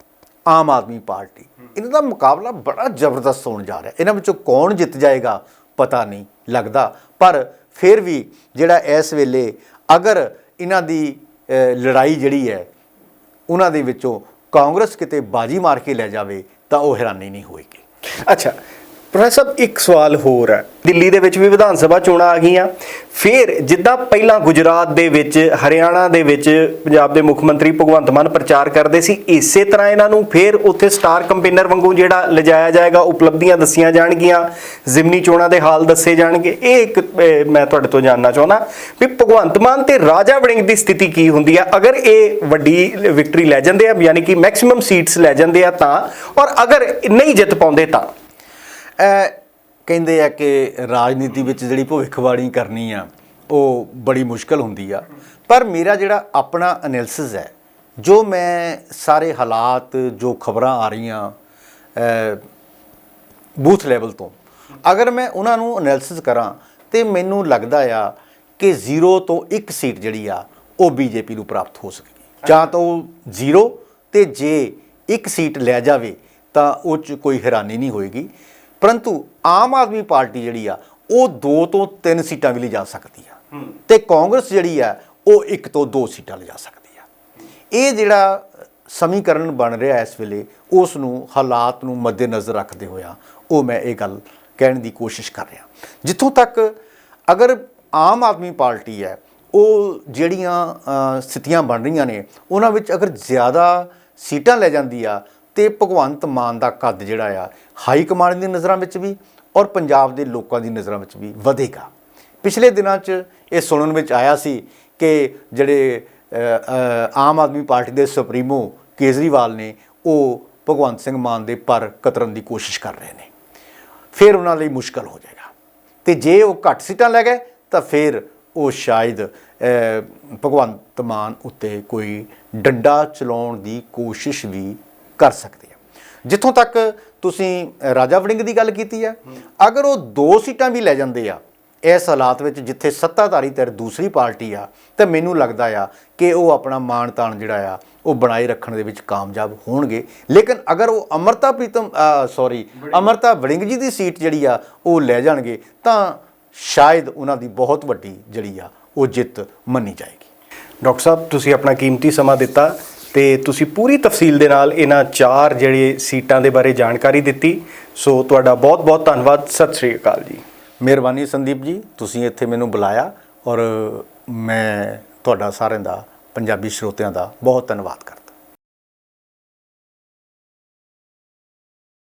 ਆਮ ਆਦਮੀ ਪਾਰਟੀ। ਇਹਨਾਂ ਦਾ ਮੁਕਾਬਲਾ ਬੜਾ ਜ਼ਬਰਦਸਤ ਹੋਣ ਜਾ ਰਿਹਾ। ਇਹਨਾਂ ਵਿੱਚੋਂ ਕੌਣ ਜਿੱਤ ਜਾਏਗਾ ਪਤਾ ਨਹੀਂ ਲੱਗਦਾ। ਪਰ ਫਿਰ ਵੀ ਜਿਹੜਾ ਇਸ ਵੇਲੇ ਅਗਰ ਇਹਨਾਂ ਦੀ ਲੜਾਈ ਜਿਹੜੀ ਹੈ, ਉਹਨਾਂ ਦੇ ਵਿੱਚੋਂ ਕਾਂਗਰਸ ਕਿਤੇ ਬਾਜੀ ਮਾਰ ਕੇ ਲੈ ਜਾਵੇ ਤਾਂ ਉਹ ਹੈਰਾਨੀ ਨਹੀਂ ਹੋਏਗੀ। ਅੱਛਾ ਪ੍ਰੋਫੈਸਰ ਸਾਹਿਬ, ਇੱਕ ਸਵਾਲ ਹੋਰ ਹੈ। ਦਿੱਲੀ ਦੇ ਵਿੱਚ ਵੀ ਵਿਧਾਨ ਸਭਾ ਚੋਣਾਂ ਆ ਗਈਆਂ। ਫਿਰ ਜਿੱਦਾਂ ਪਹਿਲਾਂ ਗੁਜਰਾਤ ਦੇ ਵਿੱਚ, ਹਰਿਆਣਾ ਦੇ ਵਿੱਚ ਪੰਜਾਬ ਦੇ ਮੁੱਖ ਮੰਤਰੀ ਭਗਵੰਤ ਮਾਨ ਪ੍ਰਚਾਰ ਕਰਦੇ ਸੀ, ਇਸੇ ਤਰ੍ਹਾਂ ਇਹਨਾਂ ਨੂੰ ਫਿਰ ਉੱਥੇ ਸਟਾਰ ਕੰਪੇਨਰ ਵਾਂਗੂ ਜਿਹੜਾ ਲਿਜਾਇਆ ਜਾਏਗਾ, ਉਪਲਬਧੀਆਂ ਦੱਸੀਆਂ ਜਾਣਗੀਆਂ, ਜ਼ਿਮਨੀ ਚੋਣਾਂ ਦੇ ਹਾਲ ਦੱਸੇ ਜਾਣਗੇ। ਇਹ ਇੱਕ ਮੈਂ ਤੁਹਾਡੇ ਤੋਂ ਜਾਣਨਾ ਚਾਹੁੰਦਾ ਵੀ ਭਗਵੰਤ ਮਾਨ ਤੇ ਰਾਜਾ ਵੜਿੰਗ ਦੀ ਸਥਿਤੀ ਕੀ ਹੁੰਦੀ ਹੈ ਅਗਰ ਇਹ ਵੱਡੀ ਵਿਕਟਰੀ ਲੈ ਜਾਂਦੇ ਆ, ਯਾਨੀ ਕਿ ਮੈਕਸਿਮਮ ਸੀਟਸ ਲੈ ਜਾਂਦੇ ਆ ਤਾਂ, ਔਰ ਅਗਰ ਨਹੀਂ ਜਿੱਤ ਪਾਉਂਦੇ ਤਾਂ? ਇਹ ਕਹਿੰਦੇ ਆ ਕਿ ਰਾਜਨੀਤੀ ਵਿੱਚ ਜਿਹੜੀ ਭਵਿੱਖਬਾਣੀ ਕਰਨੀ ਆ, ਉਹ ਬੜੀ ਮੁਸ਼ਕਲ ਹੁੰਦੀ ਆ। ਪਰ ਮੇਰਾ ਜਿਹੜਾ ਆਪਣਾ ਐਨਾਲਿਸਿਸ ਹੈ, ਜੋ ਮੈਂ ਸਾਰੇ ਹਾਲਾਤ, ਜੋ ਖਬਰਾਂ ਆ ਰਹੀਆਂ ਬੂਥ ਲੈਵਲ ਤੋਂ, ਅਗਰ ਮੈਂ ਉਹਨਾਂ ਨੂੰ ਐਨਾਲਿਸਿਸ ਕਰਾਂ, ਤੇ ਮੈਨੂੰ ਲੱਗਦਾ ਆ ਕਿ 0 ਤੋਂ 1 ਸੀਟ ਜਿਹੜੀ ਆ, ਉਹ ਬੀਜੇਪੀ ਨੂੰ ਪ੍ਰਾਪਤ ਹੋ ਸਕੇਗੀ ਜਾਂ ਤਾਂ ਉਹ 0 ਤੇ ਜੇ ਇੱਕ ਸੀਟ ਲੈ ਜਾਵੇ, ਤਾਂ ਉਹ ਚ ਕੋਈ ਹੈਰਾਨੀ ਨਹੀਂ ਹੋਏਗੀ। ਪਰੰਤੂ ਆਮ ਆਦਮੀ ਪਾਰਟੀ ਜਿਹੜੀ ਆ ਉਹ 2 ਤੋਂ 3 ਸੀਟਾਂ ਵੀ ਲਿਜਾ ਸਕਦੀ ਆ। ਤੇ ਕਾਂਗਰਸ ਜਿਹੜੀ ਆ ਉਹ 1 ਤੋਂ 2 ਸੀਟਾਂ ਲਿਜਾ ਸਕਦੀ ਆ। ਇਹ ਜਿਹੜਾ ਸਮੀਕਰਨ ਬਣ ਰਿਹਾ ਇਸ ਵੇਲੇ ਉਸ ਨੂੰ ਹਾਲਾਤ ਨੂੰ ਮੱਦੇਨਜ਼ਰ ਰੱਖਦੇ ਹੋਇਆ ਉਹ ਮੈਂ ਇਹ ਗੱਲ ਕਹਿਣ ਦੀ ਕੋਸ਼ਿਸ਼ ਕਰ ਰਿਹਾ। ਜਿੱਥੋਂ ਤੱਕ ਅਗਰ ਆਮ ਆਦਮੀ ਪਾਰਟੀ ਹੈ ਉਹ ਜਿਹੜੀਆਂ ਸਥਿਤੀਆਂ ਬਣ ਰਹੀਆਂ ਨੇ ਉਹਨਾਂ ਵਿੱਚ ਅਗਰ ਜ਼ਿਆਦਾ ਸੀਟਾਂ ਲੈ ਜਾਂਦੀ ਆ ਤੇ ਭਗਵੰਤ ਮਾਨ ਦਾ ਕੱਦ ਜਿਹੜਾ ਆ, ਹਾਈ ਕਮਾਂਡ ਦੀ ਨਜ਼ਰਾਂ ਵਿੱਚ ਵੀ ਔਰ ਪੰਜਾਬ ਦੇ ਲੋਕਾਂ ਦੀ ਨਜ਼ਰਾਂ ਵਿੱਚ ਵੀ ਵਧੇਗਾ। ਪਿਛਲੇ ਦਿਨਾਂ 'ਚ ਇਹ ਸੁਣਨ ਵਿੱਚ ਆਇਆ ਸੀ ਕਿ ਜਿਹੜੇ ਆਮ ਆਦਮੀ ਪਾਰਟੀ ਦੇ ਸੁਪਰੀਮੋ ਕੇਜਰੀਵਾਲ ਨੇ, ਉਹ ਭਗਵੰਤ ਸਿੰਘ ਮਾਨ ਦੇ ਪਰ ਕਤਰਨ ਦੀ ਕੋਸ਼ਿਸ਼ ਕਰ ਰਹੇ ਨੇ। ਫਿਰ ਉਹਨਾਂ ਲਈ ਮੁਸ਼ਕਲ ਹੋ ਜਾਏਗਾ। ਤੇ ਜੇ ਉਹ ਘੱਟ ਸੀਟਾਂ ਲੈ ਗਏ, ਤਾਂ ਫਿਰ ਉਹ ਸ਼ਾਇਦ ਭਗਵੰਤ ਮਾਨ ਉੱਤੇ ਕੋਈ ਡੰਡਾ ਚਲਾਉਣ ਦੀ ਕੋਸ਼ਿਸ਼ ਵੀ ਕਰ ਸਕਦੇ ਆ ਜਿੱਥੋਂ ਤੱਕ ਤੁਸੀਂ ਰਾਜਾ ਵੜਿੰਗ ਦੀ ਗੱਲ ਕੀਤੀ ਆ ਅਗਰ ਉਹ ਦੋ ਸੀਟਾਂ ਵੀ ਲੈ ਜਾਂਦੇ ਆ ਇਸ ਹਾਲਾਤ ਵਿੱਚ ਜਿੱਥੇ ਸੱਤਾਧਾਰੀ ਧਿਰ ਦੂਸਰੀ ਪਾਰਟੀ ਆ ਤਾਂ ਮੈਨੂੰ ਲੱਗਦਾ ਆ ਕਿ ਉਹ ਆਪਣਾ ਮਾਣ ਤਾਣ ਜਿਹੜਾ ਆ ਉਹ ਬਣਾਈ ਰੱਖਣ ਦੇ ਵਿੱਚ ਕਾਮਯਾਬ ਹੋਣਗੇ। ਲੇਕਿਨ ਅਗਰ ਉਹ ਅਮਰਤਾ ਪ੍ਰੀਤਮ ਸੌਰੀ ਅਮਰਤਾ ਵੜਿੰਗ ਜੀ ਦੀ ਸੀਟ ਜਿਹੜੀ ਆ ਉਹ ਲੈ ਜਾਣਗੇ ਤਾਂ ਸ਼ਾਇਦ ਉਹਨਾਂ ਦੀ ਬਹੁਤ ਵੱਡੀ ਜਿਹੜੀ ਆ ਉਹ ਜਿੱਤ ਮੰਨੀ ਜਾਏਗੀ। ਡਾਕਟਰ ਸਾਹਿਬ ਤੁਸੀਂ ਆਪਣਾ ਕੀਮਤੀ ਸਮਾਂ ਦਿੱਤਾ। ਤੇ ਤੁਸੀਂ ਪੂਰੀ ਤਫਸੀਲ ਦੇ ਨਾਲ ਇਹਨਾਂ ਚਾਰ ਜਿਹੜੇ ਸੀਟਾਂ ਦੇ ਬਾਰੇ ਜਾਣਕਾਰੀ ਦਿੱਤੀ। ਸੋ ਤੁਹਾਡਾ ਬਹੁਤ-ਬਹੁਤ ਧੰਨਵਾਦ। ਸਤਿ ਸ੍ਰੀ ਅਕਾਲ ਜੀ। ਮਿਹਰਬਾਨੀ ਸੰਦੀਪ ਜੀ, ਤੁਸੀਂ ਇੱਥੇ ਮੈਨੂੰ ਬੁਲਾਇਆ ਔਰ ਮੈਂ ਤੁਹਾਡਾ ਸਾਰਿਆਂ ਦਾ, ਪੰਜਾਬੀ ਸਰੋਤਿਆਂ ਦਾ ਬਹੁਤ ਧੰਨਵਾਦ ਕਰਦਾ।